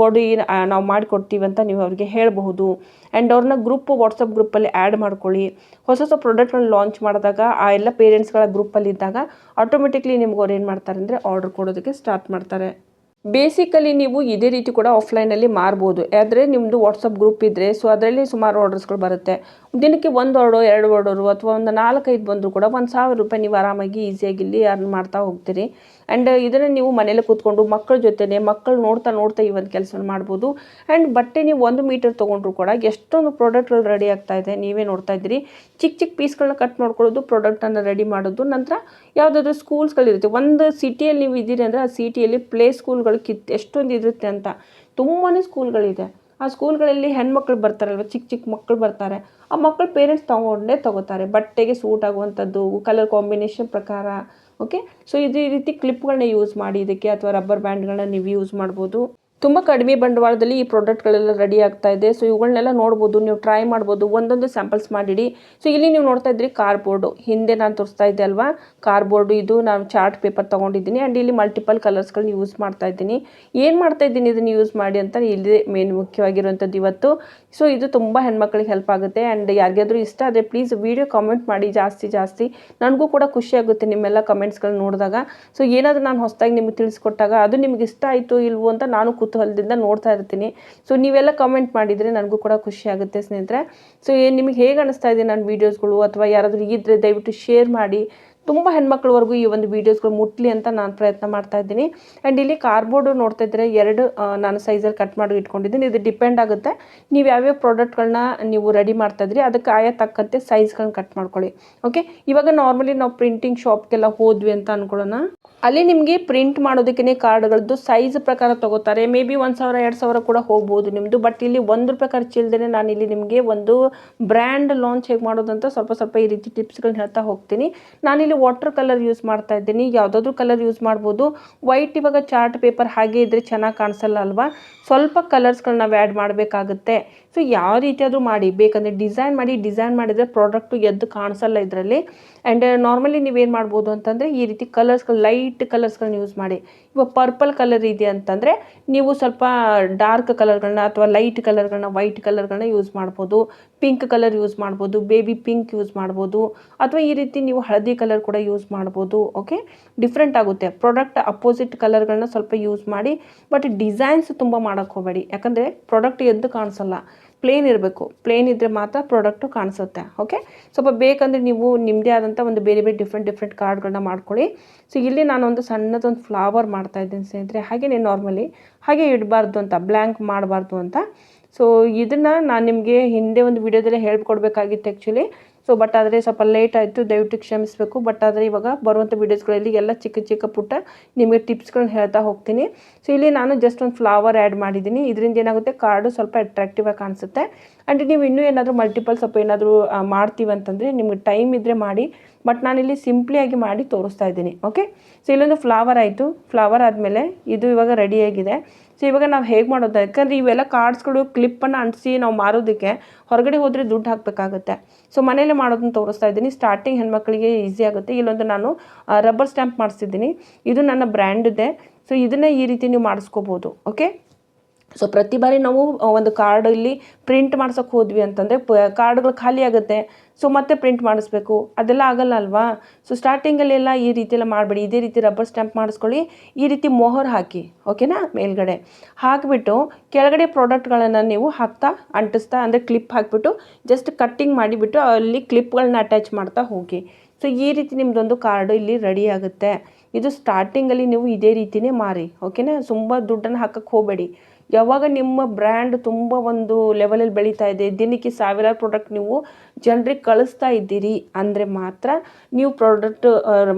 ಕೊಡಿ ನಾವು ಮಾಡಿಕೊಡ್ತೀವಿ ಅಂತ ನೀವು ಅವ್ರಿಗೆ ಹೇಳಬಹುದು. ಆ್ಯಂಡ್ ಅವ್ರನ್ನ ಗ್ರೂಪ್ ವಾಟ್ಸಪ್ ಗ್ರೂಪಲ್ಲಿ ಆ್ಯಡ್ ಮಾಡ್ಕೊಳ್ಳಿ. ಹೊಸ ಹೊಸ ಪ್ರಾಡಕ್ಟ್ಗಳನ್ನ ಲಾಂಚ್ ಮಾಡಿದಾಗ, ಆ ಎಲ್ಲ ಪೇರೆಂಟ್ಸ್ಗಳ ಗ್ರೂಪಲ್ಲಿದ್ದಾಗ ಆಟೋಮೆಟಿಕ್ಲಿ ನಿಮ್ಗೆ ಅವ್ರು ಏನು ಮಾಡ್ತಾರೆ ಅಂದರೆ ಆರ್ಡರ್ ಕೊಡೋದಕ್ಕೆ ಸ್ಟಾರ್ಟ್ ಮಾಡ್ತಾರೆ. ಬೇಸಿಕಲಿ ನೀವು ಇದೇ ರೀತಿ ಕೂಡ ಆಫ್ಲೈನಲ್ಲಿ ಮಾರ್ಬೋದು. ಆದರೆ ನಿಮ್ಮದು ವಾಟ್ಸಪ್ ಗ್ರೂಪ್ ಇದ್ದರೆ ಸೊ ಅದರಲ್ಲಿ ಸುಮಾರು ಆರ್ಡರ್ಸ್ಗಳು ಬರುತ್ತೆ. ದಿನಕ್ಕೆ ಒಂದು ಎರಡು ಎರಡು ಆರ್ಡರು ಅಥವಾ ಒಂದು ನಾಲ್ಕೈದು ಬಂದರೂ ಕೂಡ ಒಂದು ಸಾವಿರ ರೂಪಾಯಿ ನೀವು ಆರಾಮಾಗಿ ಈಸಿಯಾಗಿ ಇಲ್ಲಿ ಅರ್ನ್ ಮಾಡ್ತಾ ಹೋಗ್ತೀರಿ. ಆ್ಯಂಡ್ ಇದನ್ನು ನೀವು ಮನೇಲಿ ಕೂತ್ಕೊಂಡು ಮಕ್ಕಳ ಜೊತೆನೆ, ಮಕ್ಕಳು ನೋಡ್ತಾ ನೋಡ್ತಾ ಈ ಒಂದು ಕೆಲಸ ಮಾಡ್ಬೋದು. ಆ್ಯಂಡ್ ಬಟ್ಟೆ ನೀವು ಒಂದು ಮೀಟರ್ ತೊಗೊಂಡ್ರು ಕೂಡ ಎಷ್ಟೊಂದು ಪ್ರಾಡಕ್ಟ್ಗಳು ರೆಡಿ ಆಗ್ತಾ ಇದೆ, ನೀವೇ ನೋಡ್ತಾ ಇದ್ದೀರಿ. ಚಿಕ್ಕ ಚಿಕ್ಕ ಪೀಸ್ಗಳನ್ನ ಕಟ್ ಮಾಡ್ಕೊಳ್ಳೋದು ಪ್ರಾಡಕ್ಟನ್ನು ರೆಡಿ ಮಾಡೋದು. ನಂತರ ಯಾವುದಾದ್ರೂ ಸ್ಕೂಲ್ಸ್ಗಳಿರುತ್ತೆ ಒಂದು ಸಿಟಿಯಲ್ಲಿ ನೀವು ಇದ್ದೀರಿ ಅಂದರೆ ಆ ಸಿಟಿಯಲ್ಲಿ ಪ್ಲೇ ಸ್ಕೂಲ್ಗಳು ಕಿತ್ ಎಷ್ಟೊಂದು ಇರುತ್ತೆ ಅಂತ. ತುಂಬಾ ಸ್ಕೂಲ್ಗಳಿದೆ ಆ ಸ್ಕೂಲ್ಗಳಲ್ಲಿ ಹೆಣ್ಮಕ್ಳು ಬರ್ತಾರಲ್ವ, ಚಿಕ್ಕ ಚಿಕ್ಕ ಮಕ್ಕಳು ಬರ್ತಾರೆ, ಆ ಮಕ್ಕಳು ಪೇರೆಂಟ್ಸ್ ತೊಗೊಂಡೇ ತೊಗೋತಾರೆ. ಬಟ್ಟೆಗೆ ಸೂಟ್ ಆಗುವಂಥದ್ದು ಕಲರ್ ಕಾಂಬಿನೇಷನ್ ಪ್ರಕಾರ ಓಕೆ ಸೊ ಇದೇ ರೀತಿ ಕ್ಲಿಪ್ಗಳನ್ನ ಯೂಸ್ ಮಾಡಿ, ಇದಕ್ಕೆ ಅಥವಾ ರಬ್ಬರ್ ಬ್ಯಾಂಡ್ಗಳನ್ನ ನೀವು ಯೂಸ್ ಮಾಡ್ಬೋದು. ತುಂಬ ಕಡಿಮೆ ಬಂಡವಾಳದಲ್ಲಿ ಈ ಪ್ರಾಡಕ್ಟ್ಗಳೆಲ್ಲ ರೆಡಿ ಆಗ್ತಾ ಇದೆ. ಸೊ ಇವುಗಳನ್ನೆಲ್ಲ ನೋಡ್ಬೋದು, ನೀವು ಟ್ರೈ ಮಾಡ್ಬೋದು, ಒಂದೊಂದು ಸ್ಯಾಂಪಲ್ಸ್ ಮಾಡಿಡಿ. ಸೊ ಇಲ್ಲಿ ನೀವು ನೋಡ್ತಾ ಇದ್ರಿ ಕಾರ್ಬೋರ್ಡು ಹಿಂದೆ ನಾನು ತೋರಿಸ್ತಾ ಇದ್ದೆ ಅಲ್ವಾ? ಕಾರ್ಬೋರ್ಡು ಇದು, ನಾನು ಚಾರ್ಟ್ ಪೇಪರ್ ತೊಗೊಂಡಿದ್ದೀನಿ. ಆ್ಯಂಡ್ ಇಲ್ಲಿ ಮಲ್ಟಿಪಲ್ ಕಲರ್ಸ್ಗಳನ್ನ ಯೂಸ್ ಮಾಡ್ತಾ ಇದ್ದೀನಿ. ಏನು ಮಾಡ್ತಾ ಇದ್ದೀನಿ ಇದನ್ನು ಯೂಸ್ ಮಾಡಿ ಅಂತ ಇಲ್ಲಿ ಮೇನ್ ಮುಖ್ಯವಾಗಿರುವಂಥದ್ದು ಇವತ್ತು. ಸೊ ಇದು ತುಂಬ ಹೆಣ್ಮಕ್ಳಿಗೆ ಹೆಲ್ಪ್ ಆಗುತ್ತೆ. ಆ್ಯಂಡ್ ಯಾರಿಗಾದರೂ ಇಷ್ಟ ಆದರೆ ಪ್ಲೀಸ್ ವೀಡಿಯೋ ಕಾಮೆಂಟ್ ಮಾಡಿ. ಜಾಸ್ತಿ ಜಾಸ್ತಿ. ನನಗೂ ಕೂಡ ಖುಷಿ ಆಗುತ್ತೆ ನಿಮ್ಮೆಲ್ಲ ಕಮೆಂಟ್ಸ್ಗಳನ್ನ ನೋಡಿದಾಗ. ಸೊ ಏನಾದರೂ ನಾನು ಹೊಸದಾಗಿ ನಿಮಗೆ ತಿಳಿಸ್ಕೊಟ್ಟಾಗ ಅದು ನಿಮಗೆ ಇಷ್ಟ ಆಯಿತು, ಇಲ್ವೋ ಅಂತ ನಾನು ಕುತೂಹಲದಿಂದ ನೋಡ್ತಾ ಇರ್ತೀನಿ. ಸೊ ನೀವೆಲ್ಲ ಕಮೆಂಟ್ ಮಾಡಿದರೆ ನನಗೂ ಕೂಡ ಖುಷಿ ಆಗುತ್ತೆ ಸ್ನೇಹಿತರೆ. ಸೊ ನಿಮಗೆ ಹೇಗೆ ಅನಿಸ್ತಾ ಇದೆ ನನ್ನ ವೀಡಿಯೋಸ್ಗಳು ಅಥವಾ ಯಾರಾದರೂ ಇದ್ದರೆ ದಯವಿಟ್ಟು ಶೇರ್ ಮಾಡಿ. ತುಂಬ ಹೆಣ್ಮಕ್ಳವರೆಗೂ ಈ ಒಂದು ವೀಡಿಯೋಸ್ಗಳು ಮುಟ್ಲಿ ಅಂತ ನಾನು ಪ್ರಯತ್ನ ಮಾಡ್ತಾ ಇದ್ದೀನಿ. ಆ್ಯಂಡ್ ಇಲ್ಲಿ ಕಾರ್ಬೋರ್ಡು ನೋಡ್ತಾ ಇದ್ದರೆ ಎರಡು ನಾನು ಸೈಜಲ್ಲಿ ಕಟ್ ಮಾಡಿ ಇಟ್ಕೊಂಡಿದ್ದೀನಿ. ಇದು ಡಿಪೆಂಡ್ ಆಗುತ್ತೆ. ನೀವು ಯಾವ್ಯಾವ ಪ್ರಾಡಕ್ಟ್ಗಳನ್ನ ನೀವು ರೆಡಿ ಮಾಡ್ತಾ ಇದ್ರಿ, ಅದಕ್ಕೆ ಆಯಾ ತಕ್ಕಂತೆ ಸೈಜ್ಗಳನ್ನ ಕಟ್ ಮಾಡ್ಕೊಳ್ಳಿ. ಓಕೆ ಇವಾಗ ನಾರ್ಮಲಿ ನಾವು ಪ್ರಿಂಟಿಂಗ್ ಶಾಪ್ಗೆಲ್ಲ ಹೋದ್ವಿ ಅಂತ ಅನ್ಕೊಳ್ಳೋಣ. ಅಲ್ಲಿ ನಿಮಗೆ ಪ್ರಿಂಟ್ ಮಾಡೋದಕ್ಕೆ ಕಾರ್ಡ್ಗಳದ್ದು ಸೈಜ್ ಪ್ರಕಾರ ತಗೋತಾರೆ. ಮೇ ಬಿ ಒಂದು ಸಾವಿರ, ಎರಡು ಸಾವಿರ ಕೂಡ ಹೋಗ್ಬೋದು ನಿಮ್ಮದು ಬಟ್ ಇಲ್ಲಿ ಒಂದು ರೂಪಾಯಿ ಖರ್ಚಿಲ್ಲದೇ ನಾನು ಇಲ್ಲಿ ನಿಮಗೆ ಒಂದು ಬ್ರ್ಯಾಂಡ್ ಲಾಂಚ್ ಹೇಗೆ ಮಾಡೋದಂತ ಸ್ವಲ್ಪ ಸ್ವಲ್ಪ ಈ ರೀತಿ ಟಿಪ್ಸ್ಗಳನ್ನ ಹೇಳ್ತಾ ಹೋಗ್ತೀನಿ. ನಾನಿಲ್ಲಿ ವಾಟರ್ ಕಲರ್ ಯೂಸ್ ಮಾಡ್ತಾ ಇದ್ದೀನಿ. ಯಾವುದಾದ್ರೂ ಕಲರ್ ಯೂಸ್ ಮಾಡ್ಬೋದು. ವೈಟ್ ಇವಾಗ ಚಾರ್ಟ್ ಪೇಪರ್ ಹಾಗೆ ಇದ್ದರೆ ಚೆನ್ನಾಗಿ ಕಾಣಿಸಲ್ಲ ಅಲ್ವಾ? ಸ್ವಲ್ಪ ಕಲರ್ಸ್ಗಳನ್ನ ನಾವು ಆ್ಯಡ್ ಮಾಡಬೇಕಾಗುತ್ತೆ. ಸೊ ಯಾವ ರೀತಿಯಾದರೂ ಮಾಡಿ. ಬೇಕಂದರೆ ಡಿಸೈನ್ ಮಾಡಿ ಡಿಸೈನ್ ಮಾಡಿದರೆ ಪ್ರಾಡಕ್ಟು ಎದ್ದು ಕಾಣಿಸಲ್ಲ ಇದರಲ್ಲಿ. ಆ್ಯಂಡ್ ನಾರ್ಮಲಿ ನೀವೇನು ಮಾಡ್ಬೋದು ಅಂತಂದರೆ ಈ ರೀತಿ ಕಲರ್ಸ್ಗಳು ಲೈಟ್ ಕಲರ್ಸ್ಗಳನ್ನ ಯೂಸ್ ಮಾಡಿ. ಇವಾಗ ಪರ್ಪಲ್ ಕಲರ್ ಇದೆ ಅಂತಂದರೆ ನೀವು ಸ್ವಲ್ಪ ಡಾರ್ಕ್ ಕಲರ್ಗಳನ್ನ ಅಥವಾ ಲೈಟ್ ಕಲರ್ಗಳನ್ನ ವೈಟ್ ಕಲರ್ಗಳನ್ನ ಯೂಸ್ ಮಾಡ್ಬೋದು. ಪಿಂಕ್ ಕಲರ್ ಯೂಸ್ ಮಾಡ್ಬೋದು. ಬೇಬಿ ಪಿಂಕ್ ಯೂಸ್ ಮಾಡ್ಬೋದು. ಅಥವಾ ಈ ರೀತಿ ನೀವು ಹಳದಿ ಕಲರ್ ಕೂಡ ಯೂಸ್ ಮಾಡ್ಬೋದು. ಓಕೆ ಡಿಫ್ರೆಂಟ್ ಆಗುತ್ತೆ. ಪ್ರಾಡಕ್ಟ್ ಅಪೋಸಿಟ್ ಕಲರ್ಗಳನ್ನ ಸ್ವಲ್ಪ ಯೂಸ್ ಮಾಡಿ. ಬಟ್ ಡಿಸೈನ್ಸ್ ತುಂಬ ಮಾಡೋಕ್ಕೆ ಹೋಗಬೇಡಿ. ಯಾಕಂದರೆ ಪ್ರಾಡಕ್ಟ್ ಎದ್ದು ಕಾಣಿಸಲ್ಲ. ಪ್ಲೇನ್ ಇರಬೇಕು. ಪ್ಲೇನ್ ಇದ್ದರೆ ಮಾತ್ರ ಪ್ರಾಡಕ್ಟು ಕಾಣಿಸುತ್ತೆ ಓಕೆ ಸ್ವಲ್ಪ ಬೇಕಂದರೆ ನೀವು ನಿಮ್ಮದೇ ಆದಂಥ ಒಂದು ಬೇರೆ ಬೇರೆ ಡಿಫ್ರೆಂಟ್ ಡಿಫ್ರೆಂಟ್ ಕಾರ್ಡ್ಗಳನ್ನ ಮಾಡ್ಕೊಳ್ಳಿ. ಸೊ ಇಲ್ಲಿ ನಾನೊಂದು ಸಣ್ಣದೊಂದು ಫ್ಲವರ್ ಮಾಡ್ತಾ ಇದ್ದೀನಿ ಸ್ನೇಹಿತರೆ ಹಾಗೆಯೇ ನಾರ್ಮಲಿ ಹಾಗೆ ಇಡಬಾರ್ದು ಅಂತ ಬ್ಲ್ಯಾಂಕ್ ಮಾಡಬಾರ್ದು ಅಂತ. ಸೊ ಇದನ್ನು ನಾನು ನಿಮಗೆ ಹಿಂದೆ ಒಂದು ವಿಡಿಯೋದಲ್ಲೇ ಹೇಳ್ಕೊಡ್ಬೇಕಾಗಿತ್ತು ಆ್ಯಕ್ಚುಲಿ ಸೊ ಬಟ್ ಆದರೆ ಸ್ವಲ್ಪ ಲೇಟ್ ಆಯಿತು, ದಯವಿಟ್ಟು ಕ್ಷಮಿಸಬೇಕು. ಬಟ್ ಆದರೆ ಇವಾಗ ಬರುವಂಥ ವೀಡಿಯೋಸ್ಗಳಲ್ಲಿ ಎಲ್ಲ ಚಿಕ್ಕ ಚಿಕ್ಕ ಪುಟ್ಟ ನಿಮಗೆ ಟಿಪ್ಸ್ಗಳನ್ನ ಹೇಳ್ತಾ ಹೋಗ್ತೀನಿ. ಸೊ ಇಲ್ಲಿ ನಾನು ಜಸ್ಟ್ ಒಂದು ಫ್ಲವರ್ ಆ್ಯಡ್ ಮಾಡಿದ್ದೀನಿ. ಇದರಿಂದ ಏನಾಗುತ್ತೆ? ಕಾರ್ಡು ಸ್ವಲ್ಪ ಅಟ್ರಾಕ್ಟಿವ್ ಆಗಿ ಕಾಣಿಸುತ್ತೆ. ಆ್ಯಂಡ್ ನೀವು ಇನ್ನೂ ಏನಾದರೂ ಮಲ್ಟಿಪಲ್ ಸ್ವಲ್ಪ ಏನಾದರೂ ಮಾಡ್ತೀವಿ ಅಂತಂದರೆ ನಿಮಗೆ ಟೈಮ್ ಇದ್ದರೆ ಮಾಡಿ. ಬಟ್ ನಾನಿಲ್ಲಿ ಸಿಂಪ್ಲಿಯಾಗಿ ಮಾಡಿ ತೋರಿಸ್ತಾ ಇದ್ದೀನಿ. ಓಕೆ ಸೊ ಇಲ್ಲೊಂದು ಫ್ಲವರ್ ಆಯಿತು. ಫ್ಲವರ್ ಆದಮೇಲೆ ಇದು ಇವಾಗ ರೆಡಿಯಾಗಿದೆ ಸೊ ಇವಾಗ ನಾವು ಹೇಗೆ ಮಾಡೋದು? ಯಾಕಂದರೆ ಇವೆಲ್ಲ ಕಾರ್ಡ್ಸ್ಗಳು ಕ್ಲಿಪ್ಪನ್ನು ಅಂಟಿಸಿ ನಾವು ಮಾರೋದಕ್ಕೆ ಹೊರಗಡೆ ಹೋದರೆ ದುಡ್ಡು ಹಾಕಬೇಕಾಗುತ್ತೆ. ಸೊ ಮನೇಲೆ ಮಾಡೋದನ್ನು ತೋರಿಸ್ತಾ ಇದ್ದೀನಿ. ಸ್ಟಾರ್ಟಿಂಗ್ ಹೆಣ್ಮಕ್ಳಿಗೆ ಈಸಿ ಆಗುತ್ತೆ. ಇಲ್ಲೊಂದು ನಾನು ರಬ್ಬರ್ ಸ್ಟ್ಯಾಂಪ್ ಮಾಡಿಸಿದ್ದೀನಿ. ಇದು ನನ್ನ ಬ್ರ್ಯಾಂಡ್ ಇದೆ. ಸೊ ಇದನ್ನೇ ಈ ರೀತಿ ನೀವು ಮಾಡಿಸ್ಕೋಬೋದು. ಓಕೆ ಸೊ ಪ್ರತಿ ಬಾರಿ ನಾವು ಒಂದು ಕಾರ್ಡಲ್ಲಿ ಪ್ರಿಂಟ್ ಮಾಡ್ಸೋಕೆ ಹೋದ್ವಿ ಅಂತಂದರೆ, ಪ ಕಾರ್ಡ್ಗಳು ಖಾಲಿ ಆಗುತ್ತೆ. ಸೊ ಮತ್ತೆ ಪ್ರಿಂಟ್ ಮಾಡಿಸ್ಬೇಕು. ಅದೆಲ್ಲ ಆಗಲ್ಲ ಅಲ್ವಾ? ಸೊ ಸ್ಟಾರ್ಟಿಂಗಲ್ಲೆಲ್ಲ ಈ ರೀತಿ ಎಲ್ಲ ಮಾಡಬೇಡಿ. ಇದೇ ರೀತಿ ರಬ್ಬರ್ ಸ್ಟ್ಯಾಂಪ್ ಮಾಡಿಸ್ಕೊಳ್ಳಿ. ಈ ರೀತಿ ಮೊಹರ್ ಹಾಕಿ ಓಕೆನಾ ಮೇಲ್ಗಡೆ. ಹಾಕಿಬಿಟ್ಟು, ಕೆಳಗಡೆ ಪ್ರಾಡಕ್ಟ್ಗಳನ್ನು ನೀವು ಹಾಕ್ತಾ ಅಂಟಿಸ್ತಾ, ಅಂದರೆ ಕ್ಲಿಪ್ ಹಾಕಿಬಿಟ್ಟು ಜಸ್ಟ್ ಕಟ್ಟಿಂಗ್ ಮಾಡಿಬಿಟ್ಟು, ಅಲ್ಲಿ ಕ್ಲಿಪ್ಗಳನ್ನ ಅಟ್ಯಾಚ್ ಮಾಡ್ತಾ ಹೋಗಿ. ಸೊ ಈ ರೀತಿ ನಿಮ್ಮದೊಂದು ಕಾರ್ಡು ಇಲ್ಲಿ ರೆಡಿ ಆಗುತ್ತೆ. ಇದು ಸ್ಟಾರ್ಟಿಂಗಲ್ಲಿ ನೀವು ಇದೇ ರೀತಿಯೇ ಮಾರಿ ಓಕೆನಾ ತುಂಬ ದುಡ್ಡನ್ನು ಹಾಕಕ್ಕೆ ಹೋಗಬೇಡಿ. ಯಾವಾಗ ನಿಮ್ಮ ಬ್ರ್ಯಾಂಡ್ ತುಂಬ ಒಂದು ಲೆವೆಲಲ್ಲಿ ಬೆಳೀತಾ ಇದೆ, ದಿನಕ್ಕೆ ಸಾವಿರಾರು ಪ್ರಾಡಕ್ಟ್ ನೀವು ಜನರಿಗೆ ಕಳಿಸ್ತಾ ಇದ್ದೀರಿ ಅಂದರೆ ಮಾತ್ರ ನೀವು ಪ್ರಾಡಕ್ಟ್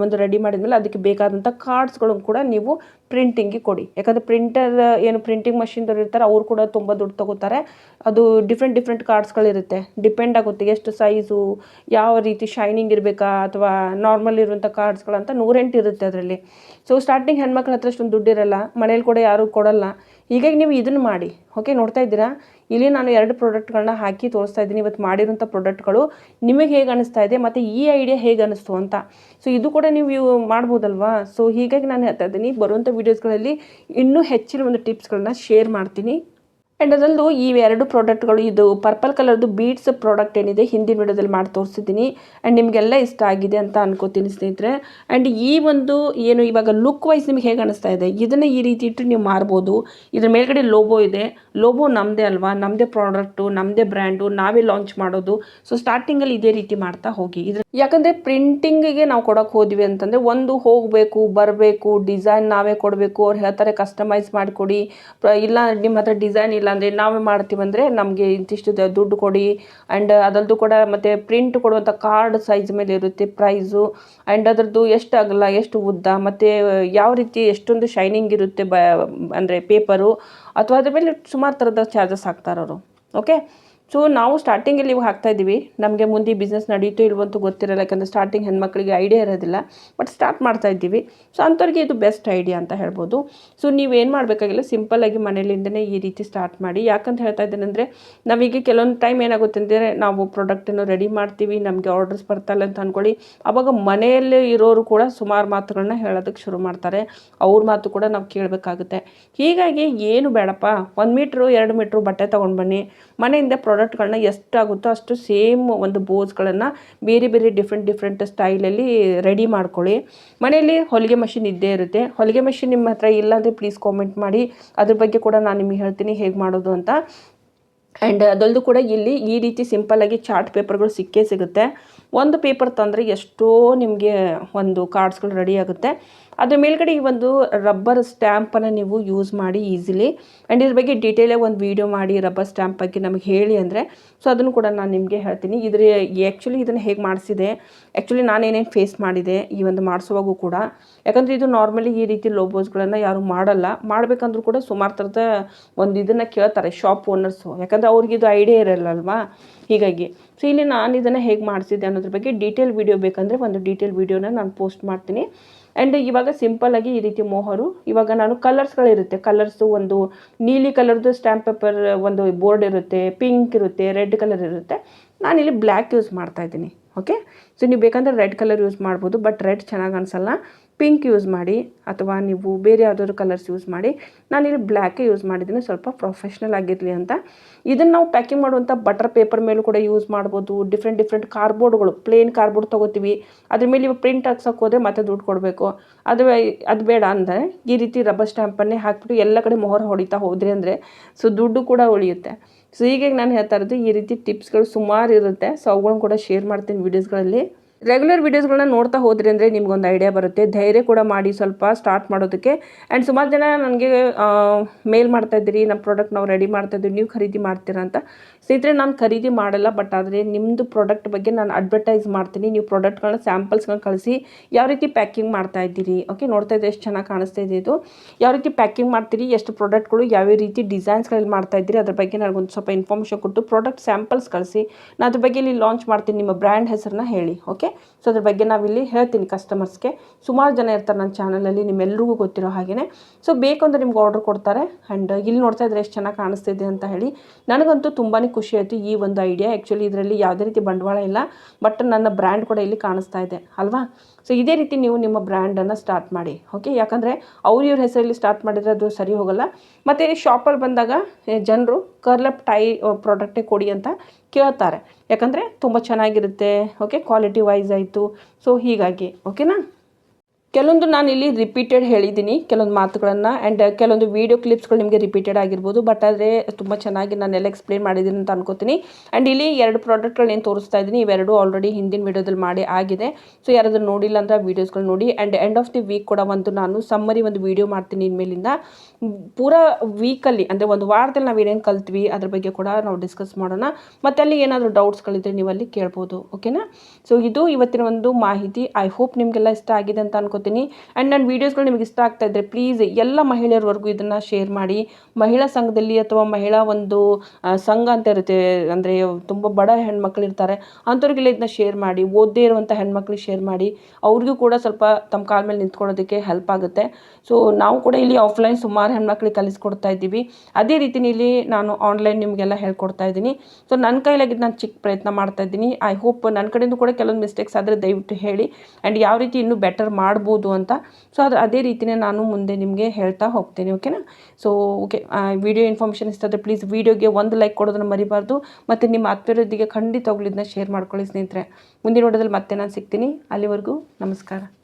ಒಂದು ರೆಡಿ ಮಾಡಿದ್ಮೇಲೆ ಅದಕ್ಕೆ ಬೇಕಾದಂಥ ಕಾರ್ಡ್ಸ್ಗಳನ್ನು ಕೂಡ ನೀವು ಪ್ರಿಂಟಿಂಗಿಗೆ ಕೊಡಿ. ಯಾಕಂದರೆ ಪ್ರಿಂಟರ್ ಏನು ಪ್ರಿಂಟಿಂಗ್ ಮಷಿನ್ದವ್ರು ಇರ್ತಾರೆ, ಅವ್ರು ಕೂಡ ತುಂಬ ದುಡ್ಡು ತೊಗೋತಾರೆ. ಅದು ಡಿಫ್ರೆಂಟ್ ಡಿಫ್ರೆಂಟ್ ಕಾರ್ಡ್ಸ್ಗಳಿರುತ್ತೆ ಡಿಪೆಂಡ್ ಆಗುತ್ತೆ ಎಷ್ಟು ಸೈಜು ಯಾವ ರೀತಿ ಶೈನಿಂಗ್ ಇರಬೇಕಾ, ಅಥವಾ ನಾರ್ಮಲ್ ಇರುವಂಥ ಕಾರ್ಡ್ಸ್ಗಳಂತ ನೂರೆಂಟು ಇರುತ್ತೆ ಅದರಲ್ಲಿ. ಸೊ ಸ್ಟಾರ್ಟಿಂಗ್ ಹೆಣ್ಮಕ್ಳ ಹತ್ರ ಅಷ್ಟೊಂದು ದುಡ್ಡಿರಲ್ಲ ಮನೇಲಿ ಕೂಡ ಯಾರೂ ಕೊಡಲ್ಲ. ಹೀಗಾಗಿ ನೀವು ಇದನ್ನು ಮಾಡಿ. ಓಕೆ ನೋಡ್ತಾ ಇದ್ದೀರಾ? ಇಲ್ಲಿ ನಾನು ಎರಡು ಪ್ರಾಡಕ್ಟ್ಗಳನ್ನ ಹಾಕಿ ತೋರಿಸ್ತಾ ಇದ್ದೀನಿ. ಇವತ್ತು ಮಾಡಿರೋಂಥ ಪ್ರಾಡಕ್ಟ್ಗಳು ನಿಮಗೆ ಹೇಗೆ ಅನಿಸ್ತಾ ಇದೆ, ಮತ್ತು ಈ ಐಡಿಯಾ ಹೇಗೆ ಅನಿಸ್ತು ಅಂತ. ಸೊ ಇದು ಕೂಡ ನೀವು ಮಾಡ್ಬೋದಲ್ವಾ? ಸೊ ಹೀಗಾಗಿ ನಾನು ಹೇಳ್ತಾ ಇದ್ದೀನಿ ಬರುವಂಥ ವೀಡಿಯೋಸ್ಗಳಲ್ಲಿ ಇನ್ನೂ ಹೆಚ್ಚಿನ ಒಂದು ಟಿಪ್ಸ್ಗಳನ್ನ ಶೇರ್ ಮಾಡ್ತೀನಿ. ಆ್ಯಂಡ್ ಅದರಲ್ಲೂ ಈ ಎರಡು ಪ್ರಾಡಕ್ಟ್ಗಳು ಇದು ಪರ್ಪಲ್ ಕಲರ್ದು ಬೀಡ್ಸ್ ಪ್ರಾಡಕ್ಟ್ ಏನಿದೆ ಹಿಂದಿನ ವಿಡಿಯೋದಲ್ಲಿ ಮಾಡಿ ತೋರಿಸಿದ್ದೀನಿ. ಆ್ಯಂಡ್ ನಿಮಗೆಲ್ಲ ಇಷ್ಟ ಆಗಿದೆ ಅಂತ ಅನ್ಕೋತೀನಿ ಸ್ನೇಹಿತರೆ. ಆ್ಯಂಡ್ ಈ ಒಂದು ಏನು ಇವಾಗ ಲುಕ್ ವೈಸ್ ನಿಮ್ಗೆ ಹೇಗೆ ಅನಿಸ್ತಾ ಇದೆ? ಇದನ್ನು ಈ ರೀತಿ ಇಟ್ಟು ನೀವು ಮಾರ್ಬೋದು. ಇದ್ರ ಮೇಲ್ಗಡೆ ಲೋಬೋ ಇದೆ. ಲೋಬೋ ನಮ್ಮದೇ ಅಲ್ವಾ? ನಮ್ಮದೇ ಪ್ರಾಡಕ್ಟು ನಮ್ಮದೇ ಬ್ರ್ಯಾಂಡು ನಾವೇ ಲಾಂಚ್ ಮಾಡೋದು. ಸೊ ಸ್ಟಾರ್ಟಿಂಗಲ್ಲಿ ಇದೇ ರೀತಿ ಮಾಡ್ತಾ ಹೋಗಿ. ಇದ್ರ ಯಾಕಂದರೆ ಪ್ರಿಂಟಿಂಗಿಗೆ ನಾವು ಕೊಡೋಕೆ ಹೋದ್ವಿ ಅಂತಂದರೆ ಒಂದು ಹೋಗಬೇಕು, ಬರಬೇಕು ಡಿಸೈನ್ ನಾವೇ ಕೊಡಬೇಕು. ಅವ್ರು ಹೇಳ್ತಾರೆ ಕಸ್ಟಮೈಸ್ ಮಾಡಿಕೊಡಿ. ಇಲ್ಲ ನಿಮ್ಮ ಹತ್ರ ಡಿಸೈನ್ ಇಲ್ಲ ಅಂದರೆ ನಾವೇ ಮಾಡ್ತೀವಂದರೆ ನಮಗೆ ಇಂತಿಷ್ಟು ದುಡ್ಡು ಕೊಡಿ ಆ್ಯಂಡ್ ಅದರದ್ದು ಕೂಡ ಮತ್ತು ಪ್ರಿಂಟ್ ಕೊಡುವಂಥ ಕಾರ್ಡ್ ಸೈಜ್ ಮೇಲೆ ಇರುತ್ತೆ ಪ್ರೈಸು ಆ್ಯಂಡ್ ಅದರದ್ದು ಎಷ್ಟು ಅಗಲ, ಎಷ್ಟು ಉದ್ದ, ಮತ್ತು ಯಾವ ರೀತಿ ಎಷ್ಟೊಂದು ಶೈನಿಂಗ್ ಇರುತ್ತೆ ಬ ಅಂದರೆ ಪೇಪರು ಅಥವಾ ಅದ್ರ ಮೇಲೆ ಸುಮಾರು ಥರದ ಚಾರ್ಜಸ್ ಹಾಕ್ತಾರೆ ಅವರು ಓಕೆ ಸೊ ನಾವು ಸ್ಟಾರ್ಟಿಂಗಲ್ಲಿ ಇವಾಗ ಹಾಕ್ತಾ ಇದ್ದೀವಿ. ನಮಗೆ ಮುಂದೆ ಬಿಸ್ನೆಸ್ ನಡೆಯುತ್ತೋ ಇಲ್ವೋ ಅಂತೂ ಗೊತ್ತಿರಲ್ಲ. ಯಾಕಂದರೆ ಸ್ಟಾರ್ಟಿಂಗ್ ಹೆಣ್ಮಕ್ಳಿಗೆ ಐಡಿಯಾ ಇರೋದಿಲ್ಲ. ಬಟ್ ಸ್ಟಾರ್ಟ್ ಮಾಡ್ತಾ ಇದ್ದೀವಿ. ಸೊ ಅಂಥವ್ರಿಗೆ ಇದು ಬೆಸ್ಟ್ ಐಡಿಯಾ ಅಂತ ಹೇಳ್ಬೋದು. ಸೊ ನೀವೇನು ಮಾಡಬೇಕಾಗಿಲ್ಲ ಸಿಂಪಲ್ಲಾಗಿ ಮನೇಲಿಂದನೇ ಈ ರೀತಿ ಸ್ಟಾರ್ಟ್ ಮಾಡಿ. ಯಾಕಂತ ಹೇಳ್ತಾ ಇದ್ದೇನೆ ಅಂದರೆ ನಾವೀಗ ಕೆಲವೊಂದು ಟೈಮ್ ಏನಾಗುತ್ತೆ ಅಂದರೆ, ನಾವು ಪ್ರಾಡಕ್ಟನ್ನು ರೆಡಿ ಮಾಡ್ತೀವಿ, ನಮಗೆ ಆರ್ಡರ್ಸ್ ಬರ್ತಾಯಿಲ್ಲ ಅಂತ ಅಂದ್ಕೊಳ್ಳಿ ಆವಾಗ ಮನೆಯಲ್ಲಿ ಇರೋರು ಕೂಡ ಸುಮಾರು ಮಾತುಗಳನ್ನ ಹೇಳೋದಕ್ಕೆ ಶುರು ಮಾಡ್ತಾರೆ. ಅವ್ರ ಮಾತು ಕೂಡ ನಾವು ಕೇಳಬೇಕಾಗುತ್ತೆ. ಹೀಗಾಗಿ ಏನು ಬೇಡಪ್ಪ. ಒಂದು ಮೀಟ್ರು ಎರಡು ಮೀಟ್ರು ಬಟ್ಟೆ ತೊಗೊಂಡು ಬನ್ನಿ. ಮನೆಯಿಂದ ಪ್ರಾಡಕ್ಟ್ಗಳನ್ನ ಎಷ್ಟಾಗುತ್ತೋ ಅಷ್ಟು ಸೇಮ್ ಒಂದು ಬೋಸ್ಗಳನ್ನು ಬೇರೆ ಬೇರೆ ಡಿಫ್ರೆಂಟ್ ಡಿಫ್ರೆಂಟ್ ಸ್ಟೈಲಲ್ಲಿ ರೆಡಿ ಮಾಡ್ಕೊಳ್ಳಿ. ಮನೆಯಲ್ಲಿ ಹೊಲಿಗೆ ಮಷಿನ್ ಇದ್ದೇ ಇರುತ್ತೆ. ಹೊಲಿಗೆ ಮಷಿನ್ ನಿಮ್ಮ ಹತ್ರ ಇಲ್ಲಾಂದರೆ ಪ್ಲೀಸ್ ಕಾಮೆಂಟ್ ಮಾಡಿ. ಅದ್ರ ಬಗ್ಗೆ ಕೂಡ ನಾನು ನಿಮಗೆ ಹೇಳ್ತೀನಿ ಹೇಗೆ ಮಾಡೋದು ಅಂತ. ಆ್ಯಂಡ್ ಅದಲ್ಲದು ಕೂಡ ಇಲ್ಲಿ ಈ ರೀತಿ ಸಿಂಪಲ್ಲಾಗಿ ಚಾರ್ಟ್ ಪೇಪರ್ಗಳು ಸಿಕ್ಕೇ ಸಿಗುತ್ತೆ. ಒಂದು ಪೇಪರ್ ತಂದರೆ ಎಷ್ಟೋ ನಿಮಗೆ ಒಂದು ಕಾರ್ಡ್ಸ್ಗಳು ರೆಡಿ ಆಗುತ್ತೆ. ಅದ್ರ ಮೇಲ್ಗಡೆ ಈ ಒಂದು ರಬ್ಬರ್ ಸ್ಟ್ಯಾಂಪನ್ನು ನೀವು ಯೂಸ್ ಮಾಡಿ ಈಸಿಲಿ ಆ್ಯಂಡ್ ಇದ್ರ ಬಗ್ಗೆ ಡೀಟೇಲಾಗಿ ಒಂದು ವೀಡಿಯೋ ಮಾಡಿ ರಬ್ಬರ್ ಸ್ಟ್ಯಾಂಪ್ ಬಗ್ಗೆ ನಮಗೆ ಹೇಳಿ ಅಂದರೆ ಸೊ ಅದನ್ನು ಕೂಡ ನಾನು ನಿಮಗೆ ಹೇಳ್ತೀನಿ. ಇದ್ರ ಆ್ಯಕ್ಚುಲಿ ಇದನ್ನು ಹೇಗೆ ಮಾಡಿಸಿದೆ? ಆ್ಯಕ್ಚುಲಿ ನಾನೇನೇನು ಫೇಸ್ ಮಾಡಿದೆ ಈ ಒಂದು ಮಾಡಿಸುವಾಗೂ ಕೂಡ. ಯಾಕಂದರೆ ಇದು ನಾರ್ಮಲಿ ಈ ರೀತಿ ಲೋಬೋಸ್ಗಳನ್ನು ಯಾರು ಮಾಡಲ್ಲ. ಮಾಡಬೇಕಂದ್ರೂ ಕೂಡ ಸುಮಾರು ಥರದ ಒಂದು ಇದನ್ನು ಕೇಳ್ತಾರೆ ಶಾಪ್ ಓನರ್ಸು ಯಾಕಂದರೆ ಅವ್ರಿಗೆ ಇದು ಐಡಿಯಾ ಇರಲ್ಲ ಅಲ್ವಾ ಹೀಗಾಗಿ. ಸೊ ಇಲ್ಲಿ ನಾನು ಇದನ್ನು ಹೇಗೆ ಮಾಡಿಸಿದ್ದೆ ಅನ್ನೋದ್ರ ಬಗ್ಗೆ ಡೀಟೇಲ್ ವೀಡಿಯೋ ಬೇಕಂದರೆ ಒಂದು ಡೀಟೇಲ್ ವೀಡಿಯೋನ ನಾನು ಪೋಸ್ಟ್ ಮಾಡ್ತೀನಿ. ಆ್ಯಂಡ್ ಇವಾಗ ಸಿಂಪಲ್ಲಾಗಿ ಈ ರೀತಿ ಮೋಹರು, ಇವಾಗ ನಾನು ಕಲರ್ಸ್ಗಳಿರುತ್ತೆ ಕಲರ್ಸು ಒಂದು ನೀಲಿ ಕಲರ್ದು ಸ್ಟ್ಯಾಂಪ್ ಪೇಪರ್ ಒಂದು ಬೋರ್ಡ್ ಇರುತ್ತೆ ಪಿಂಕ್ ಇರುತ್ತೆ ರೆಡ್ ಕಲರ್ ಇರುತ್ತೆ. ನಾನಿಲ್ಲಿ ಬ್ಲ್ಯಾಕ್ ಯೂಸ್ ಮಾಡ್ತಾ ಇದ್ದೀನಿ. ಓಕೆ ಸೊ ನೀವು ಬೇಕಂದರೆ ರೆಡ್ ಕಲರ್ ಯೂಸ್ ಮಾಡ್ಬೋದು ಬಟ್ ರೆಡ್ ಚೆನ್ನಾಗಿ ಅನಿಸಲ್ಲ. ಪಿಂಕ್ ಯೂಸ್ ಮಾಡಿ ಅಥವಾ ನೀವು ಬೇರೆ ಯಾವುದಾದ್ರು ಕಲರ್ಸ್ ಯೂಸ್ ಮಾಡಿ, ನಾನಿಲ್ಲಿ ಬ್ಲ್ಯಾಕೇ ಯೂಸ್ ಮಾಡಿದ್ದೀನಿ, ಸ್ವಲ್ಪ ಪ್ರೊಫೆಷ್ನಲ್ ಆಗಿರಲಿ ಅಂತ. ಇದನ್ನು ನಾವು ಪ್ಯಾಕಿಂಗ್ ಮಾಡುವಂಥ ಬಟರ್ ಪೇಪರ್ ಮೇಲೂ ಕೂಡ ಯೂಸ್ ಮಾಡ್ಬೋದು. ಡಿಫ್ರೆಂಟ್ ಡಿಫ್ರೆಂಟ್ ಕಾರ್ಬೋರ್ಡ್ಗಳು ಪ್ಲೇನ್ ಕಾರ್ಬೋರ್ಡ್ ತೊಗೋತೀವಿ. ಅದ್ರ ಮೇಲೆ ಇವಾಗ ಪ್ರಿಂಟ್ ಹಾಕ್ಸೋಕೆ ಮತ್ತೆ ದುಡ್ಡು ಕೊಡಬೇಕು. ಅದು ಅದು ಬೇಡ ಅಂದರೆ ಈ ರೀತಿ ರಬ್ಬರ್ ಸ್ಟ್ಯಾಂಪನ್ನೇ ಹಾಕಿಬಿಟ್ಟು ಎಲ್ಲ ಕಡೆ ಮೊಹರ ಹೊಡಿತಾ ಹೋದ್ರಿ ಅಂದರೆ, ಸೊ ದುಡ್ಡು ಕೂಡ ಉಳಿಯುತ್ತೆ. ಸೊ ಹೀಗೆ ನಾನು ಹೇಳ್ತಾ ಇರೋದು ಈ ರೀತಿ ಟಿಪ್ಸ್ಗಳು ಸುಮಾರು ಇರುತ್ತೆ. ಸೊ ಅವುಗಳನ್ನ ಕೂಡ ಶೇರ್ ಮಾಡ್ತೀನಿ ವೀಡಿಯೋಸ್ಗಳಲ್ಲಿ ರೆಗ್ಯುಲರ್ ವೀಡಿಯೋಸ್ಗಳನ್ನ ನೋಡ್ತಾ ಹೋದ್ರಿ ಅಂದರೆ ನಿಮ್ಗೊಂದು ಐಡಿಯಾ ಬರುತ್ತೆ. ಧೈರ್ಯ ಕೂಡ ಮಾಡಿ ಸ್ವಲ್ಪ ಸ್ಟಾರ್ಟ್ ಮಾಡೋದಕ್ಕೆ. ಆ್ಯಂಡ್ ಸುಮಾರು ಜನ ನನಗೆ ಮೇಲ್ ಮಾಡ್ತಾಯಿದ್ದೀರಿ ನಮ್ಮ ಪ್ರಾಡಕ್ಟ್ ನಾವು ರೆಡಿ ಮಾಡ್ತಾಯಿದ್ದೀವಿ ನೀವು ಖರೀದಿ ಮಾಡ್ತೀರಾ ಅಂತ. ಸ್ನೇಹಿತರೆ ನಾನು ಖರೀದಿ ಮಾಡಲ್ಲ ಬಟ್ ಆದರೆ ನಿಮ್ಮದು ಪ್ರಾಡಕ್ಟ್ ಬಗ್ಗೆ ನಾನು ಅಡ್ವರ್ಟೈಸ್ ಮಾಡ್ತೀನಿ. ನೀವು ಪ್ರಾಡಕ್ಟ್ಗಳನ್ನ ಸ್ಯಾಂಪಲ್ಸ್ಗಳನ್ನ ಕಳಿಸಿ ಯಾವ ರೀತಿ ಪ್ಯಾಕಿಂಗ್ ಮಾಡ್ತಾ ಇದ್ದೀರಿ? ಓಕೆ ನೋಡ್ತಾ ಇದ್ದೆ ಎಷ್ಟು ಚೆನ್ನಾಗಿ ಕಾಣಿಸ್ತಾ ಇದೆ ಇದು. ಯಾವ ರೀತಿ ಪ್ಯಾಕಿಂಗ್ ಮಾಡ್ತೀರಿ? ಎಷ್ಟು ಪ್ರಾಡಕ್ಟ್ಗಳು ಯಾವ ರೀತಿ ಡಿಸೈನ್ಸ್ಗಳಲ್ಲಿ ಮಾಡ್ತಾ ಇದ್ದೀರಿ? ಅದ್ರ ಬಗ್ಗೆ ನನಗೊಂದು ಸ್ವಲ್ಪ ಇನ್ಫಾರ್ಮೇಷನ್ ಕೊಟ್ಟು ಪ್ರಾಡಕ್ಟ್ ಸ್ಯಾಂಪಲ್ಸ್ ಕಳಿಸಿ. ನಾನು ಅದ್ರ ಬಗ್ಗೆ ಇಲ್ಲಿ ಲಾಂಚ್ ಮಾಡ್ತೀನಿ. ನಿಮ್ಮ ಬ್ರ್ಯಾಂಡ್ ಹೆಸರನ್ನ ಹೇಳಿ. ಓಕೆ ಸೊ ಅದ್ರ ಬಗ್ಗೆ ನಾವಿಲ್ಲಿ ಹೇಳ್ತೀನಿ ಕಸ್ಟಮರ್ಸ್ಗೆ ಸುಮಾರು ಜನ ಇರ್ತಾರೆ ನನ್ನ ಚಾನಲಲ್ಲಿ ನಿಮ್ಮೆಲ್ಲರಿಗೂ ಗೊತ್ತಿರೋ ಹಾಗೆಯೇ ಸೊ ಬೇಕು ಅಂದರೆ ನಿಮ್ಗೆ ಆರ್ಡರ್ ಕೊಡ್ತಾರೆ ಆ್ಯಂಡ್ ಇಲ್ಲಿ ನೋಡ್ತಾ ಇದ್ರೆ ಎಷ್ಟು ಚೆನ್ನಾಗಿ ಕಾಣಿಸ್ತಿದೆ ಅಂತ ಹೇಳಿ. ನನಗಂತೂ ತುಂಬಾ ಖುಷಿ ಆಯಿತು ಈ ಒಂದು ಐಡಿಯಾ ಆ್ಯಕ್ಚುಲಿ ಇದರಲ್ಲಿ ಯಾವುದೇ ರೀತಿ ಬಂಡವಾಳ ಇಲ್ಲ ಬಟ್ ನನ್ನ ಬ್ರ್ಯಾಂಡ್ ಕೂಡ ಇಲ್ಲಿ ಕಾಣಿಸ್ತಾ ಇದೆ. ಅಲ್ವಾ? ಸೊ ಇದೇ ರೀತಿ ನೀವು ನಿಮ್ಮ ಬ್ರ್ಯಾಂಡನ್ನು ಸ್ಟಾರ್ಟ್ ಮಾಡಿ ಓಕೆ ಯಾಕಂದರೆ ಅವ್ರ ಇವ್ರ ಹೆಸರಲ್ಲಿ ಸ್ಟಾರ್ಟ್ ಮಾಡಿದರೆ ಅದು ಸರಿ ಹೋಗಲ್ಲ. ಮತ್ತು ಶಾಪಲ್ಲಿ ಬಂದಾಗ ಜನರು ಕರ್ಲಪ್ ಟೈ ಪ್ರಾಡಕ್ಟೇ ಕೊಡಿ ಅಂತ ಕೇಳ್ತಾರೆ. ಯಾಕಂದರೆ ತುಂಬ ಚೆನ್ನಾಗಿರುತ್ತೆ ಓಕೆ ಕ್ವಾಲಿಟಿ ವೈಸ್ ಆಯಿತು. ಸೊ ಹೀಗಾಗಿ ಓಕೆನಾ ಕೆಲವೊಂದು ನಾನು ಇಲ್ಲಿ ರಿಪೀಟೆಡ್ ಹೇಳಿದ್ದೀನಿ. ಕೆಲವೊಂದು ಮಾತುಗಳನ್ನು ಆ್ಯಂಡ್ ಕೆಲವೊಂದು ವೀಡಿಯೋ ಕ್ಲಿಪ್ಸ್ಗಳು ನಿಮಗೆ ರಿಪೀಟೆಡ್ ಆಗಿರ್ಬೋದು. ಬಟ್ ಆದರೆ ತುಂಬ ಚೆನ್ನಾಗಿ ನಾನೆಲ್ಲ ಎಕ್ಸ್ಪ್ಲೇನ್ ಮಾಡಿದ್ದೀನಿ ಅಂತ ಅನ್ಕೋತೀನಿ. ಆ್ಯಂಡ್ ಇಲ್ಲಿ ಎರಡು ಪ್ರಾಡಕ್ಟ್ಗಳು ಏನು ತೋರಿಸ್ತಾ ಇದ್ದೀನಿ. ಇವೆರಡು ಆಲ್ರೆಡಿ ಹಿಂದಿನ ವೀಡಿಯೋದಲ್ಲಿ ಮಾಡಿ ಆಗಿದೆ. ಸೊ ಯಾರಾದರೂ ನೋಡಿಲ್ಲ ಅಂದರೆ ವೀಡಿಯೋಸ್ಗಳು ನೋಡಿ. And end of the week ಕೂಡ ಒಂದು ನಾನು ಸಮ್ಮರಿ ಒಂದು ವೀಡಿಯೋ ಮಾಡ್ತೀನಿ ಇನ್ಮೇಲಿಂದ. ಪೂರಾ ವೀಕಲ್ಲಿ ಅಂದರೆ ಒಂದು ವಾರದಲ್ಲಿ ನಾವು ಏನೇನು ಕಲ್ತ್ವಿ ಅದ್ರ ಬಗ್ಗೆ ಕೂಡ ನಾವು ಡಿಸ್ಕಸ್ ಮಾಡೋಣ. ಮತ್ತು ಅಲ್ಲಿ ಏನಾದರೂ ಡೌಟ್ಸ್ಗಳಿದ್ರೆ ನೀವು ಅಲ್ಲಿ ಕೇಳ್ಬೋದು. ಓಕೆನಾ ಸೊ ಇದು ಇವತ್ತಿನ ಒಂದು ಮಾಹಿತಿ. ಐ ಹೋಪ್ ನಿಮಗೆಲ್ಲ ಇಷ್ಟ ಆಗಿದೆ ಅಂತ ಅನ್ಕೋತೀನಿ. ಆ್ಯಂಡ್ ನನ್ನ ವೀಡಿಯೋಸ್ಗಳು ನಿಮಗೆ ಇಷ್ಟ ಆಗ್ತಾ ಇದ್ದರೆ ಪ್ಲೀಸ್ ಎಲ್ಲ ಮಹಿಳೆಯರವರೆಗೂ ಇದನ್ನು ಶೇರ್ ಮಾಡಿ. ಮಹಿಳಾ ಸಂಘದಲ್ಲಿ ಅಥವಾ ಮಹಿಳಾ ಒಂದು ಸಂಘ ಅಂತ ಇರುತ್ತೆ, ಅಂದರೆ ತುಂಬ ಬಡ ಹೆಣ್ಮಕ್ಳು ಇರ್ತಾರೆ, ಅಂಥವ್ರಿಗೆಲ್ಲ ಇದನ್ನ ಶೇರ್ ಮಾಡಿ, ಓದದೇ ಇರುವಂಥ ಹೆಣ್ಮಕ್ಳಿಗೆ ಶೇರ್ ಮಾಡಿ, ಅವ್ರಿಗೂ ಕೂಡ ಸ್ವಲ್ಪ ತಮ್ಮ ಕಾಲ ಮೇಲೆ ನಿಂತ್ಕೊಳ್ಳೋದಕ್ಕೆ ಹೆಲ್ಪ್ ಆಗುತ್ತೆ. ಸೊ ನಾವು ಕೂಡ ಇಲ್ಲಿ ಆಫ್ಲೈನ್ ಸುಮಾರು ಹೆಣ್ಮಕ್ಳಿಗೆ ಕಲಿಸ್ಕೊಡ್ತಾ ಇದ್ದೀವಿ. ಅದೇ ರೀತಿ ಇಲ್ಲಿ ನಾನು ಆನ್ಲೈನ್ ನಿಮಗೆಲ್ಲ ಹೇಳ್ಕೊಡ್ತಾ ಇದ್ದೀನಿ. ಸೊ ನನ್ನ ಕೈಲಾಗಿ ನಾನು ಚಿಕ್ಕ ಪ್ರಯತ್ನ ಮಾಡ್ತಾ ಇದ್ದೀನಿ. ಐ ಹೋಪ್ ನನ್ನ ಕಡೆಯಿಂದ ಕೂಡ ಕೆಲವೊಂದು ಮಿಸ್ಟೇಕ್ಸ್ ಆದರೆ ದಯವಿಟ್ಟು ಹೇಳಿ. ಆ್ಯಂಡ್ ಯಾವ ರೀತಿ ಇನ್ನೂ ಬೆಟರ್ ಮಾಡ್ಬೋದು ಅಂತ. ಸೊ ಅದು ಅದೇ ರೀತಿನೇ ನಾನು ಮುಂದೆ ನಿಮಗೆ ಹೇಳ್ತಾ ಹೋಗ್ತೀನಿ ಓಕೆನಾ ಸೊ ಓಕೆ ವಿಡಿಯೋ ಇನ್ಫಾರ್ಮೇಷನ್ ಇಷ್ಟ ಆದರೆ ಪ್ಲೀಸ್ ವಿಡಿಯೋಗೆ ಒಂದು ಲೈಕ್ ಕೊಡೋದನ್ನು ಮರಿಬಾರ್ದು. ಮತ್ತು ನಿಮ್ಮ ಆತ್ಮೀಯರೊಂದಿಗೆ ಖಂಡಿತವಾಗ್ಲೂ ಇದನ್ನ ಶೇರ್ ಮಾಡ್ಕೊಳ್ಳಿ ಸ್ನೇಹಿತರೆ. ಮುಂದಿನ ನೋಡೋದಲ್ಲಿ ಮತ್ತೆ ನಾನು ಸಿಗ್ತೀನಿ. ಅಲ್ಲಿವರೆಗೂ ನಮಸ್ಕಾರ.